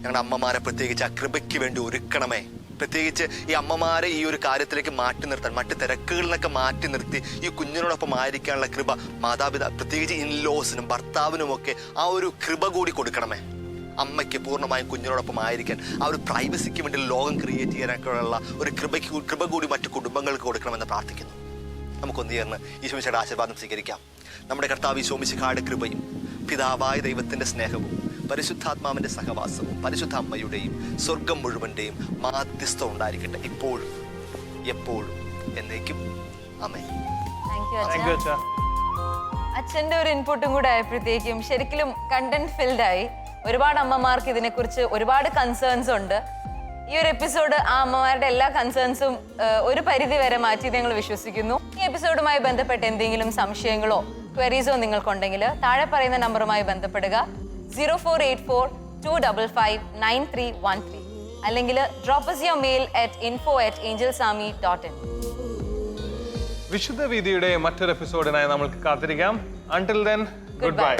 ഞങ്ങളുടെ അമ്മമാരെ പ്രത്യേകിച്ച് ആ കൃപയ്ക്ക് വേണ്ടി ഒരുക്കണമേ. പ്രത്യേകിച്ച് ഈ അമ്മമാരെ ഈ ഒരു കാര്യത്തിലേക്ക് മാറ്റി നിർത്താൻ മറ്റ് തിരക്കുകളിൽ നിന്നൊക്കെ മാറ്റി നിർത്തി ഈ കുഞ്ഞിനോടൊപ്പം ആയിരിക്കാനുള്ള കൃപ മാതാപിതാ പ്രത്യേകിച്ച് ഇൻലോസിനും ഭർത്താവിനുമൊക്കെ ആ ഒരു കൃപ കൂടി കൊടുക്കണമേ. അമ്മയ്ക്ക് പൂർണമായും കുഞ്ഞിനോടൊപ്പം ആയിരിക്കാൻ ആ ഒരു പ്രൈവസിക്ക് വേണ്ടി ലോകം ക്രിയേറ്റ് ചെയ്യാനൊക്കെയുള്ള ഒരു കൃപയ്ക്ക് കൃപ കൂടി മറ്റു കുടുംബങ്ങൾക്ക് കൊടുക്കണമെന്ന് പ്രാർത്ഥിക്കുന്നു. നമുക്കൊന്ന് ചേർന്ന് ഈശോമിശയുടെ ആശീർവാദം സ്വീകരിക്കാം. നമ്മുടെ കർത്താവ് ഈശോമിശിഖായുടെ കൃപയും പിതാവായ ദൈവത്തിന്റെ സ്നേഹവും പരിശുദ്ധാത്മാവിന്റെ സഹവാസവും പരിശുദ്ധ അമ്മയുടെയും സ്വർഗം മുഴുവന്റെയും മാധ്യസ്ഥം ഉണ്ടായിരിക്കട്ടെ. ഇപ്പോഴും എപ്പോഴും എന്നേക്കും. അമ്മേ അച്ഛന്റെ ഒരു ഇൻപുട്ടും കൂടെ ആയപ്പോഴത്തേക്കും ശരിക്കും കണ്ടന്റ് ഫിൽഡായി ആയി. ഒരുപാട് അമ്മമാർക്ക് ഇതിനെക്കുറിച്ച് ഒരുപാട് കൺസേൺസ് ഉണ്ട്. ഈ ഒരു എപ്പിസോഡ് ആ അമ്മമാരുടെ എല്ലാ കൺസേൺസും ഒരു പരിധി വരെ മാറ്റി ഞങ്ങൾ വിശ്വസിക്കുന്നു. ഈ എപ്പിസോഡുമായി ബന്ധപ്പെട്ട് എന്തെങ്കിലും സംശയങ്ങളോ ക്വരീസോ നിങ്ങൾക്കുണ്ടെങ്കിൽ താഴെ പറയുന്ന നമ്പറുമായി ബന്ധപ്പെടുക. Zero four eight four two double five nine three one three അല്ലെങ്കിൽ drop us your mail at info at angel Sami dot in വിശുദ്ധ വീതിയുടെ മറ്റൊരു എപ്പിസോഡിനായി നമ്മൾക്ക് കാത്തിരിക്കാം. Until then good bye